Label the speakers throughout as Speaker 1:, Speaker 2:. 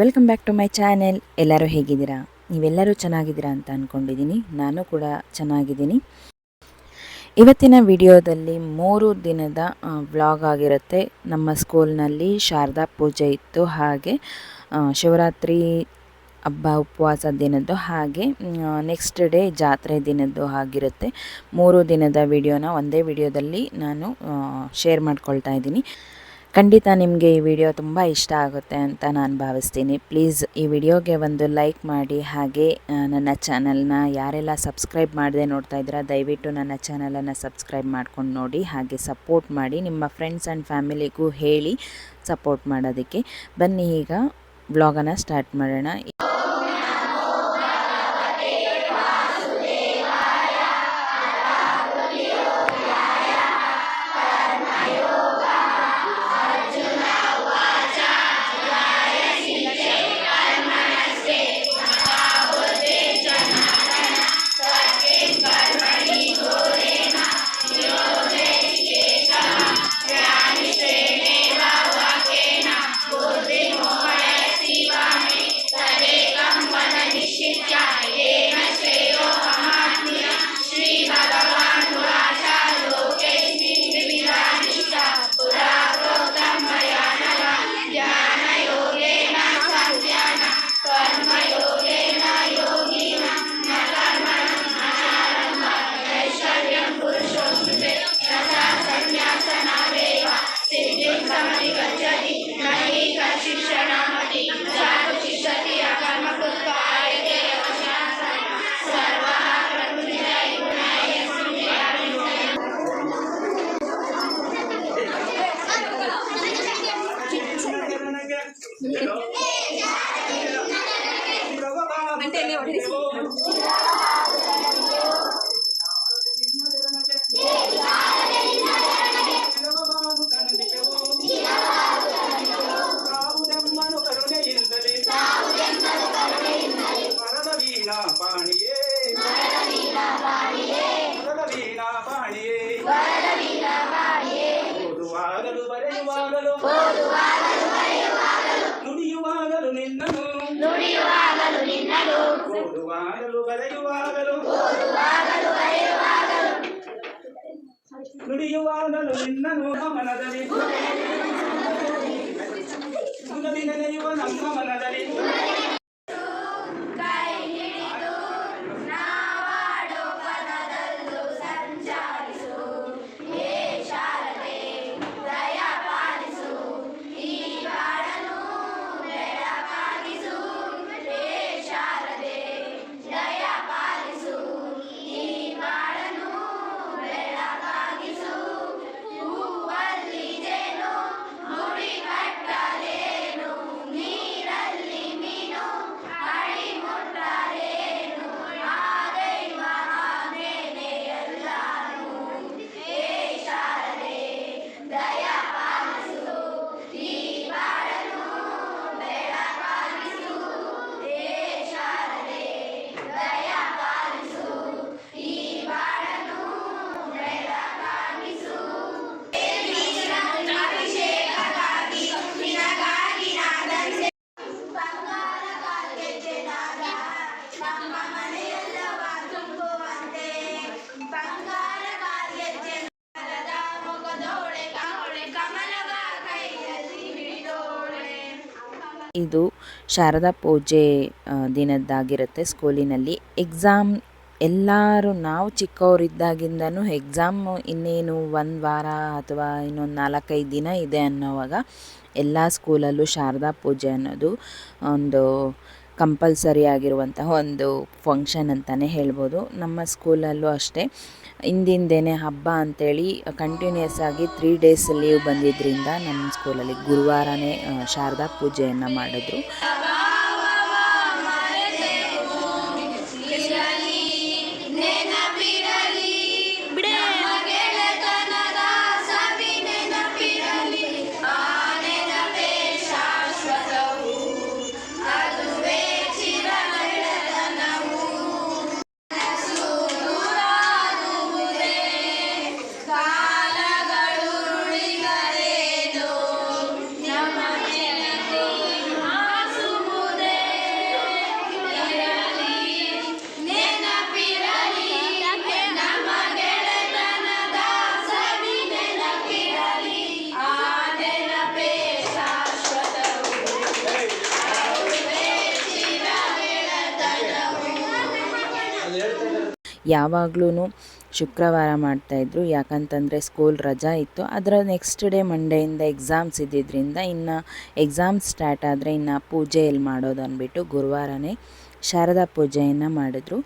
Speaker 1: Welcome back to my channel ಎಲ್ಲರೂ ಹೇಗಿದ್ದೀರಾ? ನೀವೆಲ್ಲರೂ ಚೆನ್ನಾಗಿದ್ದೀರಾ ಅಂತ ಅಂದ್ಕೊಂಡಿದ್ದೀನಿ ನಾನು ಕೂಡ ಚೆನ್ನಾಗಿದ್ದೀನಿ. ಇವತ್ತಿನ ವಿಡಿಯೋದಲ್ಲಿ ಮೂರು ದಿನದ ವ್ಲಾಗ್ ಆಗಿರುತ್ತೆ. ನಮ್ಮ ಸ್ಕೂಲ್ನಲ್ಲಿ ಶಾರದಾ ಪೂಜೆ ಇತ್ತು. ಹಾಗೆ ಶಿವರಾತ್ರಿ ಹಬ್ಬ, ಉಪವಾಸ ದಿನದ್ದು. ಹಾಗೆ ನೆಕ್ಸ್ಟ್ ಡೇ ಜಾತ್ರೆ ದಿನದ್ದು ಆಗಿರುತ್ತೆ. ಮೂರು ದಿನದ ವಿಡಿಯೋನ ಒಂದೇ ವಿಡಿಯೋದಲ್ಲಿ ನಾನು ಶೇರ್ ಮಾಡ್ಕೊಳ್ತಾ ಇದ್ದೀನಿ. ಖಂಡಿತ ನಿಮಗೆ ಈ ವಿಡಿಯೋ ತುಂಬ ಇಷ್ಟ ಆಗುತ್ತೆ ಅಂತ ನಾನು ಭಾವಿಸ್ತೀನಿ. ಪ್ಲೀಸ್ ಈ ವಿಡಿಯೋಗೆ ಒಂದು ಲೈಕ್ ಮಾಡಿ. ಹಾಗೆ ನನ್ನ ಚಾನಲ್ನ ಯಾರೆಲ್ಲ ಸಬ್ಸ್ಕ್ರೈಬ್ ಮಾಡದೆ ನೋಡ್ತಾ ಇದ್ದೀರಾ, ದಯವಿಟ್ಟು ನನ್ನ ಚಾನಲನ್ನು ಸಬ್ಸ್ಕ್ರೈಬ್ ಮಾಡ್ಕೊಂಡು ನೋಡಿ. ಹಾಗೆ ಸಪೋರ್ಟ್ ಮಾಡಿ. ನಿಮ್ಮ ಫ್ರೆಂಡ್ಸ್ ಆ್ಯಂಡ್ ಫ್ಯಾಮಿಲಿಗೂ ಹೇಳಿ ಸಪೋರ್ಟ್ ಮಾಡೋದಕ್ಕೆ. ಬನ್ನಿ ಈಗ ವ್ಲಾಗನ್ನು ಸ್ಟಾರ್ಟ್ ಮಾಡೋಣ.
Speaker 2: ಓದುವಾಗಲು ಬರೆಯುವಾಗಲು ನುಡಿಯುವಾಗಲು ನಿನ್ನನು ಮನದಲ್ಲಿ ಮುಗದಿ ನೆನೆಯುವ ನಮ್ಮ ಮನದಲ್ಲಿ
Speaker 1: ಶಾರದಾ ಪೂಜೆ ದಿನದ್ದಾಗಿರುತ್ತೆ ಸ್ಕೂಲಿನಲ್ಲಿ. ಎಕ್ಸಾಮ್ ಎಲ್ಲರೂ ನಾವು ಚಿಕ್ಕವರಿದ್ದಾಗಿಂದನೂ ಎಕ್ಸಾಮ್ ಇನ್ನೇನು ಒಂದು ವಾರ ಅಥವಾ ಇನ್ನೊಂದು ನಾಲ್ಕೈದು ದಿನ ಇದೆ ಅನ್ನೋವಾಗ ಎಲ್ಲ ಸ್ಕೂಲಲ್ಲೂ ಶಾರದಾ ಪೂಜೆ ಅನ್ನೋದು ಒಂದು ಕಂಪಲ್ಸರಿ ಆಗಿರುವಂತಹ ಒಂದು ಫಂಕ್ಷನ್ ಅಂತಲೇ ಹೇಳ್ಬೋದು. ನಮ್ಮ ಸ್ಕೂಲಲ್ಲೂ ಅಷ್ಟೇ. ಹಿಂದಿಂದೇನೆ ಹಬ್ಬ ಅಂತೇಳಿ ಕಂಟಿನ್ಯೂಸ್ ಆಗಿ ತ್ರೀ ಡೇಸ್ ಲೀವ್ ಬಂದಿದ್ದರಿಂದ ನಮ್ಮ ಸ್ಕೂಲಲ್ಲಿ ಗುರುವಾರನೇ ಶಾರದಾ ಪೂಜೆಯನ್ನು ಮಾಡಿದ್ರು. ಯಾವಾಗ್ಲೂ ಶುಕ್ರವಾರ ಮಾಡ್ತಾಯಿದ್ರು ಯಾಕಂತಂದರೆ ಸ್ಕೂಲ್ ರಜಾ ಇತ್ತು. ಅದರ ನೆಕ್ಸ್ಟ್ ಡೇ ಮಂಡೆಯಿಂದ ಎಕ್ಸಾಮ್ಸ್ ಇದ್ದಿದ್ದರಿಂದ ಇನ್ನು ಎಕ್ಸಾಮ್ಸ್ ಸ್ಟಾರ್ಟ್ ಆದರೆ ಇನ್ನು ಪೂಜೆ ಎಲ್ಲಿ ಮಾಡೋದು ಅಂದ್ಬಿಟ್ಟು ಗುರುವಾರನೇ ಶಾರದಾ ಪೂಜೆಯನ್ನು ಮಾಡಿದ್ರು.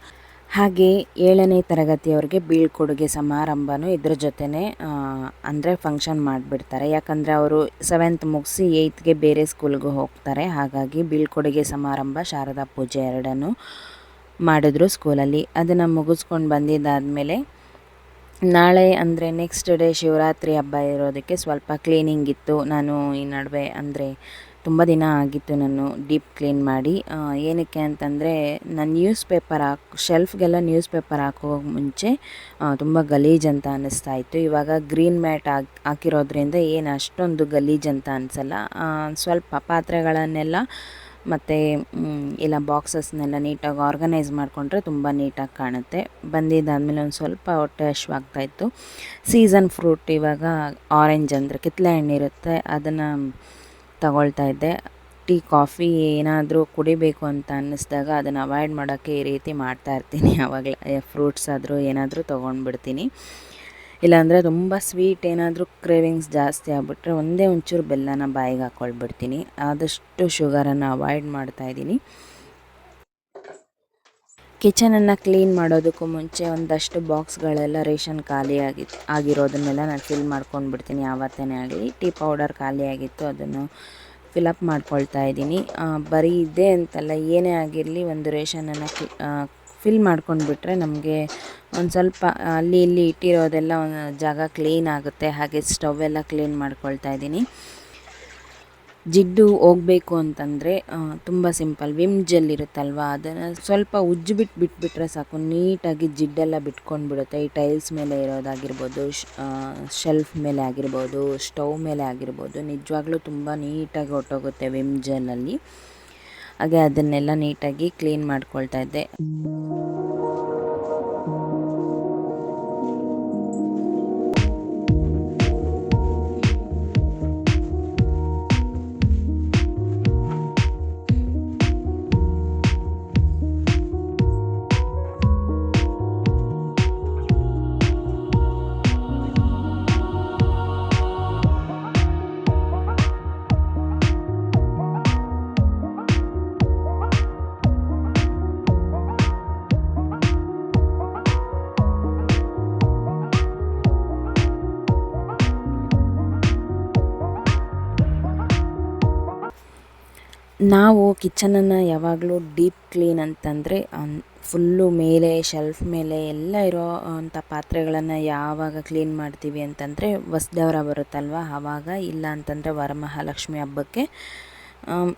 Speaker 1: ಹಾಗೆ ಏಳನೇ ತರಗತಿಯವ್ರಿಗೆ ಬೀಳ್ಕೊಡುಗೆ ಸಮಾರಂಭನೂ ಇದ್ರ ಜೊತೆನೇ ಅಂದರೆ ಫಂಕ್ಷನ್ ಮಾಡಿಬಿಡ್ತಾರೆ. ಯಾಕಂದರೆ ಅವರು ಸೆವೆಂತ್ ಮುಗಿಸಿ ಏಯ್ತ್ಗೆ ಬೇರೆ ಸ್ಕೂಲ್ಗೆ ಹೋಗ್ತಾರೆ. ಹಾಗಾಗಿ ಬೀಳ್ಕೊಡುಗೆ ಸಮಾರಂಭ ಶಾರದಾ ಪೂಜೆ ಎರಡನ್ನು ಮಾಡಿದ್ರು ಸ್ಕೂಲಲ್ಲಿ. ಅದನ್ನು ಮುಗಿಸ್ಕೊಂಡು ಬಂದಿದ್ದಾದಮೇಲೆ ನಾಳೆ ಅಂದರೆ ನೆಕ್ಸ್ಟ್ ಡೇ ಶಿವರಾತ್ರಿ ಹಬ್ಬ ಇರೋದಕ್ಕೆ ಸ್ವಲ್ಪ ಕ್ಲೀನಿಂಗ್ ಇತ್ತು. ನಾನು ಈ ನಡುವೆ ಅಂದರೆ ತುಂಬ ದಿನ ಆಗಿತ್ತು ನಾನು ಡೀಪ್ ಕ್ಲೀನ್ ಮಾಡಿ. ಏನಕ್ಕೆ ಅಂತಂದರೆ ನಾನು ನ್ಯೂಸ್ ಪೇಪರ್ ಹಾಕಿ ಶೆಲ್ಫ್ಗೆಲ್ಲ ನ್ಯೂಸ್ ಪೇಪರ್ ಹಾಕೋ ಮುಂಚೆ ತುಂಬ ಗಲೀಜ್ ಅಂತ ಅನ್ನಿಸ್ತಾ ಇತ್ತು. ಇವಾಗ ಗ್ರೀನ್ ಮ್ಯಾಟ್ ಹಾಕಿ, ಹಾಕಿರೋದ್ರಿಂದ ಏನು ಅಷ್ಟೊಂದು ಗಲೀಜ್ ಅಂತ ಅನಿಸಲ್ಲ. ಸ್ವಲ್ಪ ಪಾತ್ರೆಗಳನ್ನೆಲ್ಲ ಮತ್ತು ಇಲ್ಲ ಬಾಕ್ಸಸ್ನೆಲ್ಲ ನೀಟಾಗಿ ಆರ್ಗನೈಸ್ ಮಾಡಿಕೊಂಡ್ರೆ ತುಂಬ ನೀಟಾಗಿ ಕಾಣುತ್ತೆ. ಬಂದಿದ್ದಾದಮೇಲೆ ಒಂದು ಸ್ವಲ್ಪ ಹೊಟ್ಟೆ ಹಶ್ವಾಗ್ತಾಯಿತ್ತು ಸೀಸನ್ ಫ್ರೂಟ್ ಇವಾಗ ಆರೆಂಜ್ ಅಂದರೆ ಕಿತ್ತಲೆ ಹಣ್ಣು ಇರುತ್ತೆ, ಅದನ್ನು ತಗೊಳ್ತಾ ಇದ್ದೆ. ಟೀ, ಕಾಫಿ ಏನಾದರೂ ಕುಡಿಬೇಕು ಅಂತ ಅನ್ನಿಸ್ದಾಗ ಅದನ್ನು ಅವಾಯ್ಡ್ ಮಾಡೋಕ್ಕೆ ಈ ರೀತಿ ಮಾಡ್ತಾ ಇರ್ತೀನಿ. ಆವಾಗಲೇ ಫ್ರೂಟ್ಸ್ ಆದರೂ ಏನಾದರೂ ತೊಗೊಂಡ್ಬಿಡ್ತೀನಿ. ಇಲ್ಲಾಂದರೆ ತುಂಬ ಸ್ವೀಟ್ ಏನಾದರೂ ಕ್ರೇವಿಂಗ್ಸ್ ಜಾಸ್ತಿ ಆಗಿಬಿಟ್ರೆ ಒಂದೇ ಒಂಚೂರು ಬೆಲ್ಲನ ಬಾಯಿಗೆ ಹಾಕ್ಕೊಳ್ಬಿಡ್ತೀನಿ ಆದಷ್ಟು ಶುಗರನ್ನು ಅವಾಯ್ಡ್ ಮಾಡ್ತಾಯಿದ್ದೀನಿ ಕಿಚನನ್ನು ಕ್ಲೀನ್ ಮಾಡೋದಕ್ಕೂ ಮುಂಚೆ ಒಂದಷ್ಟು ಬಾಕ್ಸ್ಗಳೆಲ್ಲ ರೇಷನ್ ಖಾಲಿ ಆಗಿ, ಆಗಿರೋದನ್ನೆಲ್ಲ ನಾನು ಫಿಲ್ ಮಾಡ್ಕೊಂಡ್ಬಿಡ್ತೀನಿ. ಯಾವತ್ತೇ ಆಗಲಿ ಟೀ ಪೌಡರ್ ಖಾಲಿ ಆಗಿತ್ತು ಅದನ್ನು ಫಿಲಪ್ ಮಾಡ್ಕೊಳ್ತಾ ಇದ್ದೀನಿ. ಬರೀ ಇದೆ ಅಂತಲ್ಲ, ಏನೇ ಆಗಿರಲಿ ಒಂದು ರೇಷನನ್ನು ಫಿಲ್ ಮಾಡ್ಕೊಂಡ್ಬಿಟ್ರೆ ನಮಗೆ ಒಂದು ಸ್ವಲ್ಪ, ಅಲ್ಲಿ ಇಲ್ಲಿ ಇಟ್ಟಿರೋದೆಲ್ಲ ಒಂದು ಜಾಗ ಕ್ಲೀನ್ ಆಗುತ್ತೆ. ಹಾಗೆ ಸ್ಟವ್ ಎಲ್ಲ ಕ್ಲೀನ್ ಮಾಡ್ಕೊಳ್ತಾ ಇದ್ದೀನಿ. ಜಿಡ್ಡು ಹೋಗಬೇಕು ಅಂತಂದರೆ ತುಂಬ ಸಿಂಪಲ್ ವಿಮ್ ಜೆಲ್ ಇರುತ್ತಲ್ವ? ಅದನ್ನು ಸ್ವಲ್ಪ ಉಜ್ಜಿಬಿಟ್ಟು ಬಿಟ್ಬಿಟ್ರೆ ಸಾಕು. ನೀಟಾಗಿ ಜಿಡ್ಡೆಲ್ಲ ಬಿಟ್ಕೊಂಡು ಬಿಡುತ್ತೆ ಈ ಟೈಲ್ಸ್ ಮೇಲೆ ಇರೋದಾಗಿರ್ಬೋದು ಶೆಲ್ಫ್ ಮೇಲೆ ಆಗಿರ್ಬೋದು ಸ್ಟವ್ ಮೇಲೆ ಆಗಿರ್ಬೋದು, ನಿಜವಾಗ್ಲೂ ತುಂಬ ನೀಟಾಗಿ ಹೊಟ್ಟೋಗುತ್ತೆ ವಿಮ್ ಜೆಲ್ಲಲ್ಲಿ ಹಾಗೆ ಅದನ್ನೆಲ್ಲ ನೀಟಾಗಿ ಕ್ಲೀನ್ ಮಾಡ್ಕೊಳ್ತಾ ಇದ್ದೆ. ನಾವು ಕಿಚನನ್ನು ಯಾವಾಗಲೂ ಡೀಪ್ ಕ್ಲೀನ್ ಅಂತಂದರೆ ಫುಲ್ಲು ಮೇಲೆ, ಶೆಲ್ಫ್ ಮೇಲೆ ಎಲ್ಲ ಇರೋ ಅಂಥ ಪಾತ್ರೆಗಳನ್ನು ಯಾವಾಗ ಕ್ಲೀನ್ ಮಾಡ್ತೀವಿ ಅಂತಂದರೆ, ಹೊಸ್ದವರ ಬರುತ್ತಲ್ವ? ಆವಾಗ ಇಲ್ಲ ಅಂತಂದರೆ ವರಮಹಾಲಕ್ಷ್ಮಿ ಹಬ್ಬಕ್ಕೆ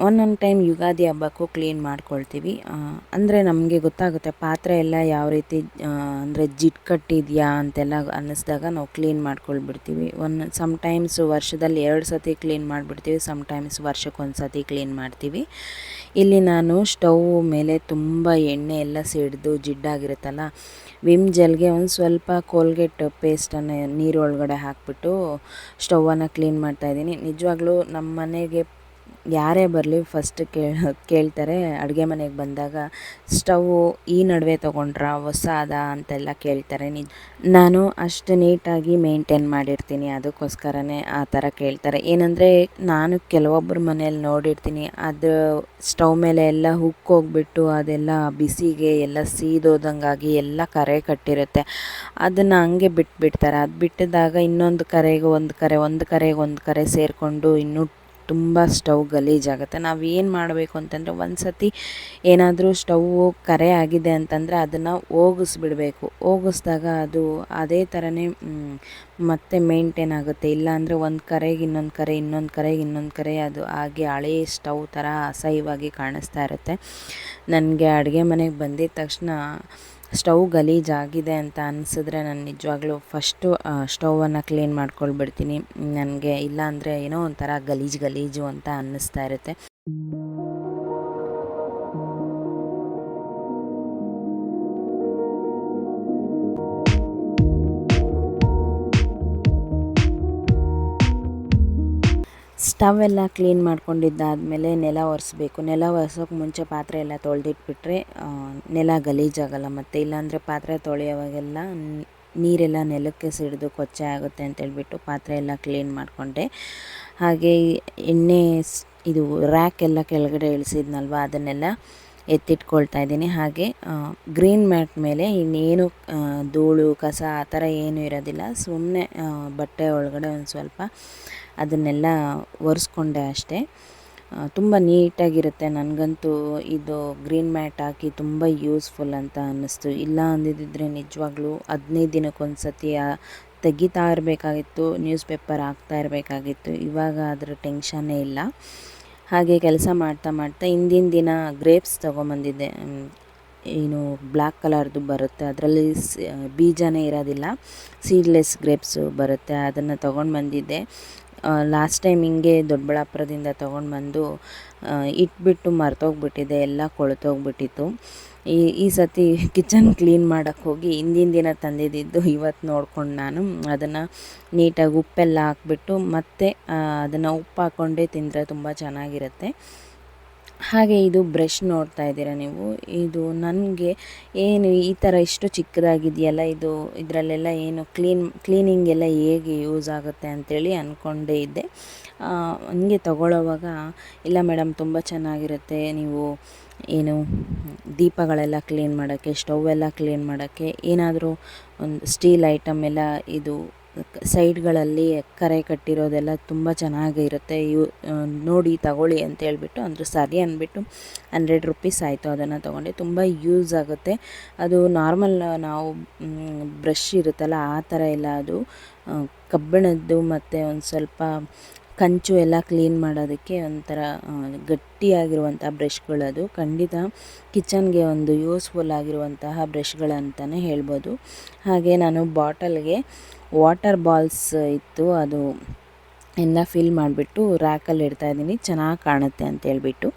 Speaker 1: ಒಂದೊಂದು ಟೈಮ್ ಯುಗಾದಿ ಹಬ್ಬಕ್ಕೂ ಕ್ಲೀನ್ ಮಾಡ್ಕೊಳ್ತೀವಿ. ಅಂದರೆ ನಮಗೆ ಗೊತ್ತಾಗುತ್ತೆ, ಪಾತ್ರೆ ಎಲ್ಲ ಯಾವ ರೀತಿ ಅಂದರೆ ಜಿಡ್ ಕಟ್ಟಿದೆಯಾ ಅಂತೆಲ್ಲ ಅನ್ನಿಸ್ದಾಗ ನಾವು ಕ್ಲೀನ್ ಮಾಡ್ಕೊಳ್ಬಿಡ್ತೀವಿ. ಒನ್ ಸಮ್ಟೈಮ್ಸ್ ವರ್ಷದಲ್ಲಿ ಎರಡು ಸತಿ ಕ್ಲೀನ್ ಮಾಡಿಬಿಡ್ತೀವಿ ಸಮ್ಟೈಮ್ಸ್ ವರ್ಷಕ್ಕೊಂದು ಸತಿ ಕ್ಲೀನ್ ಮಾಡ್ತೀವಿ. ಇಲ್ಲಿ ನಾನು ಸ್ಟವ್ ಮೇಲೆ ತುಂಬ ಎಣ್ಣೆ ಎಲ್ಲ ಸಿಡಿದು ಜಿಡ್ಡಾಗಿರುತ್ತಲ್ಲ ವಿಮ್ ಜೆಲ್ಗೆ ಒಂದು ಸ್ವಲ್ಪ ಕೋಲ್ಗೇಟ್ ಪೇಸ್ಟನ್ನು ನೀರೊಳಗಡೆ ಹಾಕಿಬಿಟ್ಟು ಸ್ಟವನ್ನು ಕ್ಲೀನ್ ಮಾಡ್ತಾಯಿದ್ದೀನಿ ನಿಜವಾಗ್ಲೂ ನಮ್ಮ ಮನೆಗೆ ಯಾರೇ ಬರಲಿ ಫಸ್ಟ್ ಕೇಳ ಕೇಳ್ತಾರೆ. ಅಡುಗೆ ಮನೆಗೆ ಬಂದಾಗ ಸ್ಟವ್ವು ಈ ನಡುವೆ ತೊಗೊಂಡ್ರಾ ಹೊಸಾದ ಅಂತೆಲ್ಲ ಕೇಳ್ತಾರೆ. ನಿಜ, ನಾನು ಅಷ್ಟು ನೀಟಾಗಿ ಮೇಂಟೈನ್ ಮಾಡಿರ್ತೀನಿ. ಅದಕ್ಕೋಸ್ಕರನೇ ಆ ಥರ ಕೇಳ್ತಾರೆ. ಏನಂದರೆ, ನಾನು ಕೆಲವೊಬ್ಬರ ಮನೇಲಿ ನೋಡಿರ್ತೀನಿ. ಅದು ಸ್ಟವ್ ಮೇಲೆ ಎಲ್ಲ ಹುಕ್ ಹೋಗ್ಬಿಟ್ಟು ಅದೆಲ್ಲ ಬಿಸಿಗೆ ಎಲ್ಲ ಸೀದೋದಂಗಾಗಿ ಎಲ್ಲ ಕರೆ ಕಟ್ಟಿರುತ್ತೆ. ಅದನ್ನು ಹಂಗೆ ಬಿಟ್ಬಿಡ್ತಾರೆ. ಅದು ಬಿಟ್ಟಿದಾಗ ಇನ್ನೊಂದು ಕರೆಗೆ ಒಂದು ಕರೆ, ಒಂದು ಕರೆಗೆ ಒಂದು ಕರೆ ಸೇರಿಕೊಂಡು ಇನ್ನೂ ತುಂಬ ಸ್ಟವ್ ಗಲೀಜಾಗುತ್ತೆ ನಾವು ಏನು ಮಾಡಬೇಕು ಅಂತಂದರೆ ಒಂದು ಸತಿ ಏನಾದರೂ ಸ್ಟವ್ ಕರೆ ಆಗಿದೆ ಅಂತಂದರೆ ಅದನ್ನು ಹೋಗಿಸ್ಬಿಡ್ಬೇಕು. ಹೋಗಿಸ್ದಾಗ ಅದು ಅದೇ ಥರನೇ ಮತ್ತೆ ಮೇಂಟೈನ್ ಆಗುತ್ತೆ. ಇಲ್ಲಾಂದರೆ ಒಂದು ಕರೆಗೆ ಇನ್ನೊಂದು ಕರೆ, ಇನ್ನೊಂದು ಕರೆಗೆ ಇನ್ನೊಂದು ಕರೆ, ಅದು ಹಾಗೆ ಹಳೇ ಸ್ಟವ್ ಥರ ಅಸಹ್ಯವಾಗಿ ಕಾಣಿಸ್ತಾ ಇರುತ್ತೆ. ನನಗೆ ಅಡುಗೆ ಮನೆಗೆ ಬಂದಿದ ತಕ್ಷಣ ಸ್ಟವ್ ಗಲೀಜಾಗಿದೆ ಅಂತ ಅನಿಸಿದ್ರೆ ನಾನು ನಿಜವಾಗ್ಲೂ ಫಸ್ಟು ಸ್ಟವನ್ನು ಕ್ಲೀನ್ ಮಾಡ್ಕೊಳ್ಬಿಡ್ತೀನಿ. ನನಗೆ ಇಲ್ಲ ಅಂದರೆ ಏನೋ ಒಂಥರ ಗಲೀಜು ಗಲೀಜು ಅಂತ ಅನ್ನಿಸ್ತಾ ಇರುತ್ತೆ. ಸ್ಟವ್ ಎಲ್ಲ ಕ್ಲೀನ್ ಮಾಡ್ಕೊಂಡಿದ್ದಾದಮೇಲೆ ನೆಲ ಒರೆಸ್ಬೇಕು. ನೆಲ ಒರೆಸೋಕೆ ಮುಂಚೆ ಪಾತ್ರೆ ಎಲ್ಲ ತೊಳೆದಿಟ್ಬಿಟ್ರೆ ನೆಲ ಗಲೀಜಾಗಲ್ಲ ಮತ್ತು ಇಲ್ಲಾಂದರೆ ಪಾತ್ರೆ ತೊಳೆಯೋವಾಗೆಲ್ಲ ನೀರೆಲ್ಲ ನೆಲಕ್ಕೆ ಸಿಡಿದು ಕೊಚ್ಚೆ ಆಗುತ್ತೆ ಅಂತೇಳ್ಬಿಟ್ಟು ಪಾತ್ರೆ ಎಲ್ಲ ಕ್ಲೀನ್ ಮಾಡಿಕೊಂಡೆ. ಹಾಗೆ ಎಣ್ಣೆ ಇದು ರ್ಯಾಕ್ ಎಲ್ಲ ಕೆಳಗಡೆ ಇಳಿಸಿದ್ನಲ್ವ ಅದನ್ನೆಲ್ಲ ಎತ್ತಿಟ್ಕೊಳ್ತಾ ಇದ್ದೀನಿ. ಹಾಗೆ ಗ್ರೀನ್ ಮ್ಯಾಟ್ ಮೇಲೆ ಇನ್ನೇನು ಧೂಳು, ಕಸ ಆ ಥರ ಏನೂ ಇರೋದಿಲ್ಲ. ಸುಮ್ಮನೆ ಬಟ್ಟೆ ಒಳಗಡೆ ಒಂದು ಸ್ವಲ್ಪ ಅದನ್ನೆಲ್ಲ ಒರೆಸ್ಕೊಂಡೆ ಅಷ್ಟೇ. ತುಂಬ ನೀಟಾಗಿರುತ್ತೆ. ನನಗಂತೂ ಇದು ಗ್ರೀನ್ ಮ್ಯಾಟ್ ಹಾಕಿ ತುಂಬ ಯೂಸ್ಫುಲ್ ಅಂತ ಅನ್ನಿಸ್ತು. ಇಲ್ಲ ಅಂದಿದ್ದರೆ ನಿಜವಾಗ್ಲೂ ಹದಿನೈದು ದಿನಕ್ಕೊಂದು ಸತಿ ತೆಗಿತಾ ಇರಬೇಕಾಗಿತ್ತು. ನ್ಯೂಸ್ ಪೇಪರ್ ಹಾಕ್ತಾ ಇರಬೇಕಾಗಿತ್ತು. ಇವಾಗ ಅದರ ಟೆನ್ಷನ್ನೇ ಇಲ್ಲ. ಹಾಗೆ ಕೆಲಸ ಮಾಡ್ತಾ ಮಾಡ್ತಾ ಹಿಂದಿನ ದಿನ ಗ್ರೇಪ್ಸ್ ತೊಗೊಂಬಂದಿದ್ದೆ. ಏನು ಬ್ಲ್ಯಾಕ್ ಕಲರ್ದು ಬರುತ್ತೆ. ಅದರಲ್ಲಿ ಬೀಜನೇ ಇರೋದಿಲ್ಲ. ಸೀಡ್ಲೆಸ್ ಗ್ರೇಪ್ಸು ಬರುತ್ತೆ. ಅದನ್ನು ತೊಗೊಂಡು ಬಂದಿದ್ದೆ ಲಾಸ್ಟ್ ಟೈಮ್ ಹಿಂಗೆ ದೊಡ್ಡಬಳ್ಳಾಪುರದಿಂದ ತೊಗೊಂಡು ಬಂದು ಇಟ್ಬಿಟ್ಟು ಮರ್ತೋಗ್ಬಿಟ್ಟಿದೆ. ಎಲ್ಲ ಕೊಳ್ತೋಗ್ಬಿಟ್ಟಿತ್ತು. ಈ ಈ ಸತಿ ಕಿಚನ್ ಕ್ಲೀನ್ ಮಾಡೋಕ್ಕೆ ಹೋಗಿ ಹಿಂದಿನ ದಿನ ತಂದಿದ್ದಿದ್ದು ಇವತ್ತು ನೋಡ್ಕೊಂಡು ನಾನು. ಅದನ್ನು ನೀಟಾಗಿ ಉಪ್ಪೆಲ್ಲ ಹಾಕ್ಬಿಟ್ಟು ಮತ್ತೆ ಅದನ್ನು ಉಪ್ಪು ಹಾಕ್ಕೊಂಡೇ ತಿಂದರೆ ತುಂಬ ಚೆನ್ನಾಗಿರುತ್ತೆ. ಹಾಗೆ ಇದು ಬ್ರಷ್ ನೋಡ್ತಾ ಇದ್ದೀರಾ ನೀವು? ಇದು ನನಗೆ ಏನು ಈ ಥರ ಇಷ್ಟು ಚಿಕ್ಕದಾಗಿದೆಯಲ್ಲ, ಇದು ಇದರಲ್ಲೆಲ್ಲ ಏನು ಕ್ಲೀನ್, ಕ್ಲೀನಿಂಗ್ ಎಲ್ಲ ಹೇಗೆ ಯೂಸ್ ಆಗುತ್ತೆ ಅಂಥೇಳಿ ಅಂದ್ಕೊಂಡೇ ಇದ್ದೆ. ಹಂಗೆ ತಗೊಳ್ಳೋವಾಗ ಇಲ್ಲ ಮೇಡಮ್, ತುಂಬ ಚೆನ್ನಾಗಿರುತ್ತೆ, ನೀವು ಏನು ದೀಪಗಳೆಲ್ಲ ಕ್ಲೀನ್ ಮಾಡೋಕ್ಕೆ ಸ್ಟವ್ ಎಲ್ಲ ಕ್ಲೀನ್ ಮಾಡೋಕ್ಕೆ, ಏನಾದರೂ ಒಂದು ಸ್ಟೀಲ್ ಐಟಮ್ ಎಲ್ಲ ಇದು ಸೈಡ್ಗಳಲ್ಲಿ ಕರೆ ಕಟ್ಟಿರೋದೆಲ್ಲ ತುಂಬ ಚೆನ್ನಾಗಿರುತ್ತೆ ಯು ನೋಡಿ ತಗೊಳ್ಳಿ ಅಂತ ಹೇಳ್ಬಿಟ್ಟು ಅಂದರೆ ಸರಿ ಅಂದ್ಬಿಟ್ಟು ಹಂಡ್ರೆಡ್ ರುಪೀಸ್ ಆಯಿತು ಅದನ್ನು ತೊಗೊಂಡೆ. ತುಂಬ ಯೂಸ್ ಆಗುತ್ತೆ. ಅದು ನಾರ್ಮಲ್ ನಾವು ಬ್ರಷ್ ಇರುತ್ತಲ್ಲ ಆ ಥರ ಇಲ್ಲ ಅದು ಕಬ್ಬಿಣದ್ದು ಮತ್ತು ಒಂದು ಸ್ವಲ್ಪ ಕಂಚು ಎಲ್ಲ ಕ್ಲೀನ್ ಮಾಡೋದಕ್ಕೆ ಒಂಥರ ಗಟ್ಟಿಯಾಗಿರುವಂಥ ಬ್ರಷ್ಗಳದು ಖಂಡಿತ ಕಿಚನ್ಗೆ ಒಂದು ಯೂಸ್ಫುಲ್ ಆಗಿರುವಂತಹ ಬ್ರಷ್ಗಳಂತಲೇ ಹೇಳ್ಬೋದು. ಹಾಗೆ ನಾನು ಬಾಟಲ್ಗೆ ವಾಟರ್ ಬಾಲ್ಸ್ ಇತ್ತು, ಅದು ಎಲ್ಲ ಫಿಲ್ ಮಾಡಿಬಿಟ್ಟು ರ್ಯಾಕಲ್ಲಿ ಇಡ್ತಾ ಇದ್ದೀನಿ. ಚೆನ್ನಾಗಿ ಕಾಣುತ್ತೆ ಅಂತ ಹೇಳ್ಬಿಟ್ಟು.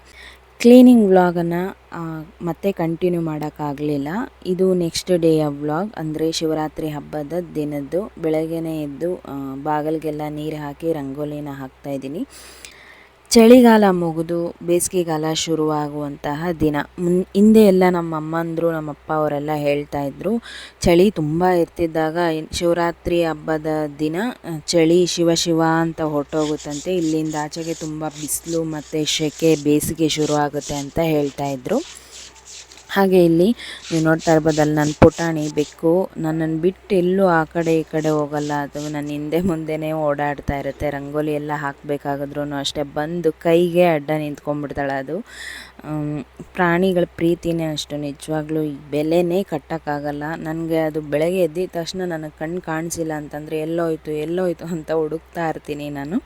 Speaker 1: ಕ್ಲೀನಿಂಗ್ ವ್ಲಾಗನ್ನು ಮತ್ತೆ ಕಂಟಿನ್ಯೂ ಮಾಡೋಕ್ಕಾಗಲಿಲ್ಲ. ಇದು ನೆಕ್ಸ್ಟ್ ಡೇಯ ವ್ಲಾಗ್ ಅಂದರೆ ಶಿವರಾತ್ರಿ ಹಬ್ಬದ ದಿನದ್ದು. ಬೆಳಗ್ಗೆನೇ ಎದ್ದು ಬಾಗಿಲಿಗೆಲ್ಲ ನೀರು ಹಾಕಿ, ರಂಗೋಲಿನ ಹಾಕ್ತಾಯಿದ್ದೀನಿ ಚಳಿಗಾಲ ಮುಗಿದು ಬೇಸಿಗೆಗಾಲ ಶುರುವಾಗುವಂತಹ ದಿನ. ಮುನ್, ಹಿಂದೆ ಎಲ್ಲ ನಮ್ಮ ಅಮ್ಮಂದರು, ನಮ್ಮ ಅಪ್ಪ ಅವರೆಲ್ಲ ಹೇಳ್ತಾ ಇದ್ದರು ಚಳಿ ತುಂಬ ಇರ್ತಿದ್ದಾಗ ಶಿವರಾತ್ರಿ ಹಬ್ಬದ ದಿನ ಚಳಿ ಶಿವ ಶಿವ ಅಂತ ಹೊರಟೋಗುತ್ತಂತೆ. ಇಲ್ಲಿಂದ ಆಚೆಗೆ ತುಂಬ ಬಿಸಿಲು ಮತ್ತು ಶೆಕೆ ಬೇಸಿಗೆ ಶುರುವಾಗುತ್ತೆ ಅಂತ ಹೇಳ್ತಾ ಇದ್ರು. ಹಾಗೆ ಇಲ್ಲಿ ನೀವು ನೋಡ್ತಾ ಇರ್ಬೋದಲ್ಲ ನನ್ನ ಪುಟಾಣಿ ಬೆಕ್ಕು ನನ್ನನ್ನು ಬಿಟ್ಟು ಎಲ್ಲೂ ಆ ಕಡೆ ಈ ಕಡೆ ಹೋಗಲ್ಲ. ಅದು ನನ್ನ ಹಿಂದೆ ಮುಂದೆನೇ ಓಡಾಡ್ತಾ ಇರುತ್ತೆ. ರಂಗೋಲಿ ಎಲ್ಲ ಹಾಕಬೇಕಾಗಿದ್ರೂ ಅಷ್ಟೇ. ಬಂದು ಕೈಗೆ ಅಡ್ಡ ನಿಂತ್ಕೊಂಡ್ಬಿಡ್ತಾಳೆ ಅದು. ಪ್ರಾಣಿಗಳ ಪ್ರೀತಿನೇ ಅಷ್ಟು ನಿಜವಾಗ್ಲೂ. ಬೆಲೆನೇ ಕಟ್ಟೋಕ್ಕಾಗಲ್ಲ. ನನಗೆ ಅದು ಬೆಳಗ್ಗೆ ಎದ್ದಿದ ತಕ್ಷಣ ನನಗೆ ಕಣ್ಣು ಕಾಣಿಸಿಲ್ಲ ಅಂತಂದರೆ ಎಲ್ಲೋಯ್ತು ಎಲ್ಲೋಯ್ತು ಅಂತ ಹುಡುಕ್ತಾ ಇರ್ತೀನಿ ನಾನು.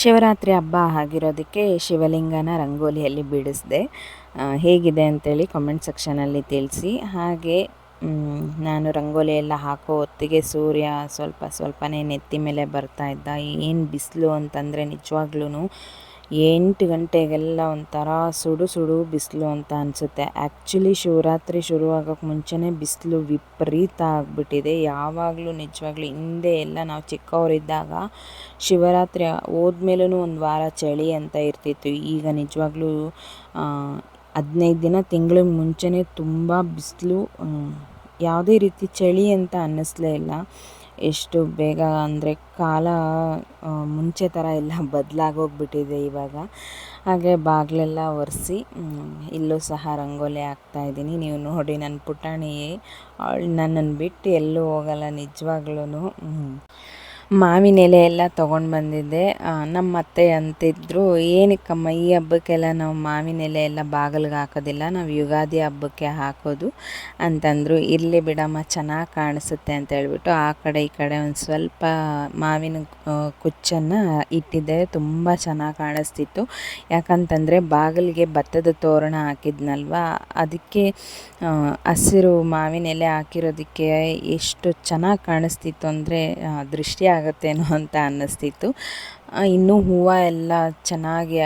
Speaker 1: ಶಿವರಾತ್ರಿ ಹಬ್ಬ ಆಗಿರೋದಕ್ಕೆ ಶಿವಲಿಂಗನ ರಂಗೋಲಿಯಲ್ಲಿ ಬಿಡಿಸಿದೆ. ಹೇಗಿದೆ ಅಂತೇಳಿ ಕಮೆಂಟ್ ಸೆಕ್ಷನಲ್ಲಿ ತಿಳಿಸಿ. ಹಾಗೆ ನಾನು ರಂಗೋಲಿ ಎಲ್ಲ ಹಾಕೋ ಹೊತ್ತಿಗೆ ಸೂರ್ಯ ಸ್ವಲ್ಪ ಸ್ವಲ್ಪನೇ ನೆತ್ತಿ ಮೇಲೆ ಬರ್ತಾ ಇದ್ದ. ಏನು ಬಿಸಿಲು ಅಂತಂದರೆ ನಿಜವಾಗ್ಲೂ ಎಂಟು ಗಂಟೆಗೆಲ್ಲ ಒಂಥರ ಸುಡು ಸುಡು ಬಿಸಿಲು ಅಂತ ಅನಿಸುತ್ತೆ. ಆ್ಯಕ್ಚುಲಿ ಶಿವರಾತ್ರಿ ಶುರುವಾಗೋಕ್ಕೆ ಮುಂಚೆನೇ ಬಿಸಿಲು ವಿಪರೀತ ಆಗಿಬಿಟ್ಟಿದೆ. ಯಾವಾಗಲೂ ನಿಜವಾಗ್ಲೂ ಹಿಂದೆ ಎಲ್ಲ ನಾವು ಚಿಕ್ಕವರಿದ್ದಾಗ ಶಿವರಾತ್ರಿ ಹೋದ್ಮೇಲೂ ಒಂದು ವಾರ ಚಳಿ ಅಂತ ಇರ್ತಿತ್ತು. ಈಗ ನಿಜವಾಗ್ಲೂ ಹದಿನೈದು ದಿನ ತಿಂಗಳ ಮುಂಚೆನೇ ತುಂಬ ಬಿಸಿಲು ಯಾವುದೇ ರೀತಿ ಚಳಿ ಅಂತ ಅನ್ನಿಸ್ಲೇ ಇಲ್ಲ. ಎಷ್ಟು ಬೇಗ ಅಂದರೆ ಕಾಲ ಮುಂಚೆ ಥರ ಎಲ್ಲ ಬದಲಾಗೋಗ್ಬಿಟ್ಟಿದೆ ಇವಾಗ. ಹಾಗೆ ಬಾಗಿಲೆಲ್ಲ ಒರೆಸಿ ಇಲ್ಲೂ ಸಹ ರಂಗೋಲಿ ಹಾಕ್ತಾಯಿದ್ದೀನಿ ನೀವು ನೋಡಿ ನನ್ನ ಪುಟಾಣಿ ಅವಳು ನನ್ನನ್ನು ಬಿಟ್ಟು ಎಲ್ಲೂ ಹೋಗಲ್ಲ ನಿಜವಾಗ್ಲೂ ಮಾವಿನ ಎಲೆ ಎಲ್ಲ ತೊಗೊಂಡು ಬಂದಿದ್ದೆ. ನಮ್ಮ ಅತ್ತೆ ಅಂತಿದ್ರು, ಏನಕ್ಕಮ್ಮ ಈ ಹಬ್ಬಕ್ಕೆಲ್ಲ ನಾವು ಮಾವಿನ ಎಲೆ ಎಲ್ಲ ಬಾಗಿಲ್ಗೆ ಹಾಕೋದಿಲ್ಲ, ನಾವು ಯುಗಾದಿ ಹಬ್ಬಕ್ಕೆ ಹಾಕೋದು. ಅಂತಂದರು, ಇರಲಿ ಬಿಡಮ್ಮ, ಚೆನ್ನಾಗಿ ಕಾಣಿಸುತ್ತೆ. ಅಂತ ಹೇಳ್ಬಿಟ್ಟು ಆ ಕಡೆ ಈ ಕಡೆ ಒಂದು ಸ್ವಲ್ಪ ಮಾವಿನ ಕುಚ್ಚನ್ನು ಇಟ್ಟಿದ್ದೆ. ತುಂಬ ಚೆನ್ನಾಗಿ ಕಾಣಿಸ್ತಿತ್ತು. ಯಾಕಂತಂದರೆ ಬಾಗಿಲಿಗೆ ಭತ್ತದ ತೋರಣ ಹಾಕಿದ್ನಲ್ವ, ಅದಕ್ಕೆ ಹಸಿರು ಮಾವಿನ ಎಲೆ ಹಾಕಿರೋದಕ್ಕೆ ಎಷ್ಟು ಚೆನ್ನಾಗಿ ಕಾಣಿಸ್ತಿತ್ತು ಅಂದರೆ ದೃಷ್ಟಿ ಆಗುತ್ತೇನೋ ಅಂತ ಅನ್ನಿಸ್ತಿತ್ತು. ಇನ್ನೂ ಹೂವು ಎಲ್ಲ ಚೆನ್ನಾಗಿ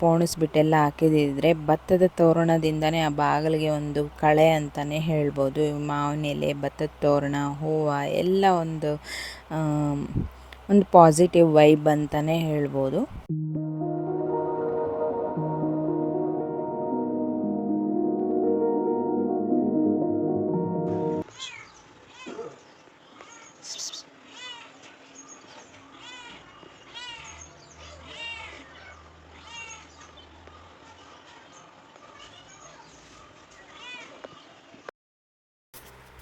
Speaker 1: ಪೋಣಿಸ್ಬಿಟ್ಟೆಲ್ಲ ಹಾಕಿದಿದ್ರೆ ಭತ್ತದ ತೋರಣದಿಂದನೇ ಆ ಬಾಗಿಲಿಗೆ ಒಂದು ಕಳೆ ಅಂತಲೇ ಹೇಳ್ಬೋದು. ಮಾವಿನ ಎಲೆ, ಭತ್ತದ ತೋರಣ, ಹೂವು ಎಲ್ಲ ಒಂದು ಒಂದು ಪಾಸಿಟಿವ್ ವೈಬ್ ಅಂತಲೇ ಹೇಳ್ಬೋದು.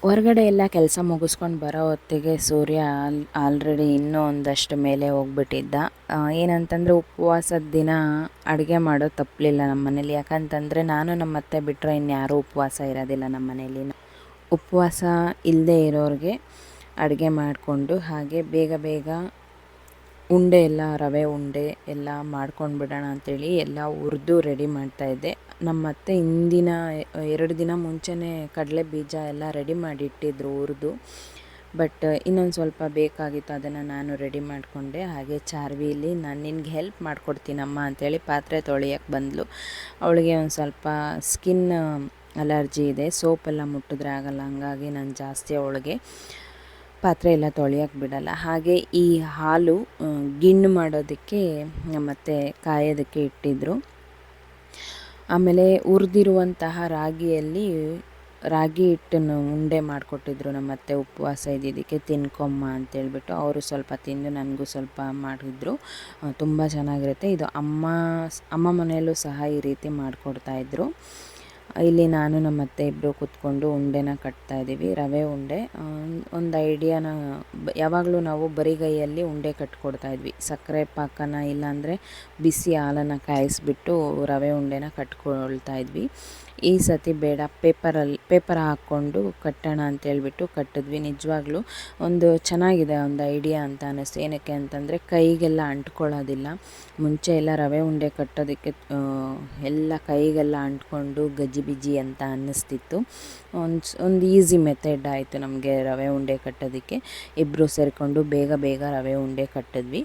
Speaker 1: ಹೊರಗಡೆ ಎಲ್ಲ ಕೆಲಸ ಮುಗಿಸ್ಕೊಂಡು ಬರೋ ಹೊತ್ತಿಗೆ ಸೂರ್ಯ ಆಲ್, ಆಲ್ರೆಡಿ ಇನ್ನೂ ಒಂದಷ್ಟು ಮೇಲೆ ಹೋಗ್ಬಿಟ್ಟಿದ್ದ. ಏನಂತಂದರೆ ಉಪವಾಸದ ದಿನ ಅಡುಗೆ ಮಾಡೋ ತಪ್ಪಲಿಲ್ಲ ನಮ್ಮ ಮನೇಲಿ. ಯಾಕಂತಂದರೆ ನಾನು ನಮ್ಮ ಅತ್ತೆ ಬಿಟ್ಟರೆ ಇನ್ಯಾರೂ ಉಪವಾಸ ಇರೋದಿಲ್ಲ ನಮ್ಮ ಮನೇಲಿ. ಉಪವಾಸ ಇಲ್ಲದೆ ಇರೋರಿಗೆ ಅಡುಗೆ ಮಾಡಿಕೊಂಡು ಹಾಗೆ ಬೇಗ ಬೇಗ ಉಂಡೆ ಎಲ್ಲ, ರವೆ ಉಂಡೆ ಎಲ್ಲ ಮಾಡ್ಕೊಂಡು ಬಿಡೋಣ ಅಂತೇಳಿ ಎಲ್ಲ ಹುರಿದು ರೆಡಿ ಮಾಡ್ತಾಯಿದ್ದೆ ನಮ್ಮ ಅತ್ತೆ ಹಿಂದಿನ ಎರಡು ದಿನ ಮುಂಚೆನೇ ಕಡಲೆ ಬೀಜ ಎಲ್ಲ ರೆಡಿ ಮಾಡಿ ಇಟ್ಟಿದ್ರು ಹುರಿದು. ಬಟ್ ಇನ್ನೊಂದು ಸ್ವಲ್ಪ ಬೇಕಾಗಿತ್ತು ಅದನ್ನು ನಾನು ರೆಡಿ ಮಾಡಿಕೊಂಡೆ. ಹಾಗೆ ಚಾರ್ವಿಲಿ ನಾನು ನಿನಗೆ ಹೆಲ್ಪ್ ಮಾಡಿಕೊಡ್ತೀನಮ್ಮ ಅಂತೇಳಿ ಪಾತ್ರೆ ತೊಳೆಯೋಕ್ಕೆ ಬಂದಳು ಅವಳಿಗೆ ಒಂದು ಸ್ವಲ್ಪ ಸ್ಕಿನ್ ಅಲರ್ಜಿ ಇದೆ ಸೋಪೆಲ್ಲ ಮುಟ್ಟಿದ್ರೆ ಆಗಲ್ಲ, ಹಂಗಾಗಿ ನಾನು ಜಾಸ್ತಿ ಅವಳಿಗೆ ಪಾತ್ರೆ ಎಲ್ಲ ತೊಳೆಯೋಕೆ ಬಿಡಲ್ಲ. ಹಾಗೆ ಈ ಹಾಲು ಗಿಣ್ಣು ಮಾಡೋದಕ್ಕೆ ನಮ್ಮತ್ತೆ ಕಾಯೋದಕ್ಕೆ ಇಟ್ಟಿದ್ದರು ಆಮೇಲೆ ಉರಿದಿರುವಂತಹ ರಾಗಿಯಲ್ಲಿ, ರಾಗಿ ಹಿಟ್ಟನ್ನು ಉಂಡೆ ಮಾಡಿಕೊಟ್ಟಿದ್ರು ನಮ್ಮತ್ತೆ ಉಪವಾಸ ಇದ್ದಿದ್ದಕ್ಕೆ, ತಿನ್ಕೊಮ್ಮ ಅಂತೇಳ್ಬಿಟ್ಟು ಅವರು ಸ್ವಲ್ಪ ತಿಂದು ನನಗೂ ಸ್ವಲ್ಪ ಮಾಡಿದ್ರು. ತುಂಬ ಚೆನ್ನಾಗಿರುತ್ತೆ. ಇದು ಅಮ್ಮ ಅಮ್ಮ ಮನೆಯಲ್ಲೂ ಸಹ ಈ ರೀತಿ ಮಾಡಿಕೊಡ್ತಾಯಿದ್ರು ಇಲ್ಲಿ ನಾನು ನಮ್ಮ ಅತ್ತೆ ಇಬ್ಬರು ಕೂತ್ಕೊಂಡು ಉಂಡೆನ ಕಟ್ತಾ ಇದ್ದೀವಿ, ರವೆ ಉಂಡೆ. ಒಂದು ಐಡಿಯಾನ ಯಾವಾಗಲೂ ನಾವು ಬರಿಗೈಯಲ್ಲಿ ಉಂಡೆ ಕಟ್ಕೊಡ್ತಾ ಇದ್ವಿ. ಸಕ್ಕರೆ ಪಾಕನ ಇಲ್ಲಾಂದರೆ ಬಿಸಿ ಹಾಲನ್ನು ಕಾಯಿಸ್ಬಿಟ್ಟು ರವೆ ಉಂಡೆನ ಕಟ್ಕೊಳ್ತಾ ಇದ್ವಿ. ಈ ಸತಿ ಬೇಡ. ಪೇಪರಲ್ಲಿ ಪೇಪರ್ ಹಾಕ್ಕೊಂಡು ಕಟ್ಟೋಣ ಅಂತೇಳ್ಬಿಟ್ಟು ಕಟ್ಟಿದ್ವಿ. ನಿಜವಾಗ್ಲೂ ಒಂದು ಚೆನ್ನಾಗಿದೆ ಒಂದು ಐಡಿಯಾ ಅಂತ ಅನ್ನಿಸ್ತು ಏನಕ್ಕೆ ಅಂತಂದರೆ ಕೈಗೆಲ್ಲ ಅಂಟ್ಕೊಳ್ಳೋದಿಲ್ಲ. ಮುಂಚೆ ಎಲ್ಲ ರವೆ ಉಂಡೆ ಕಟ್ಟೋದಕ್ಕೆ ಎಲ್ಲ ಕೈಗೆಲ್ಲ ಅಂಟ್ಕೊಂಡು ಗಜಿಬಿಜಿ ಅಂತ ಅನ್ನಿಸ್ತಿತ್ತು. ಒಂದು ಒಂದು ಈಸಿ ಮೆಥಡ್ ಆಯಿತು ನಮಗೆ ರವೆ ಉಂಡೆ ಕಟ್ಟೋದಕ್ಕೆ. ಇಬ್ಬರು ಸೇರಿಕೊಂಡು ಬೇಗ ಬೇಗ ರವೆ ಉಂಡೆ ಕಟ್ಟಿದ್ವಿ.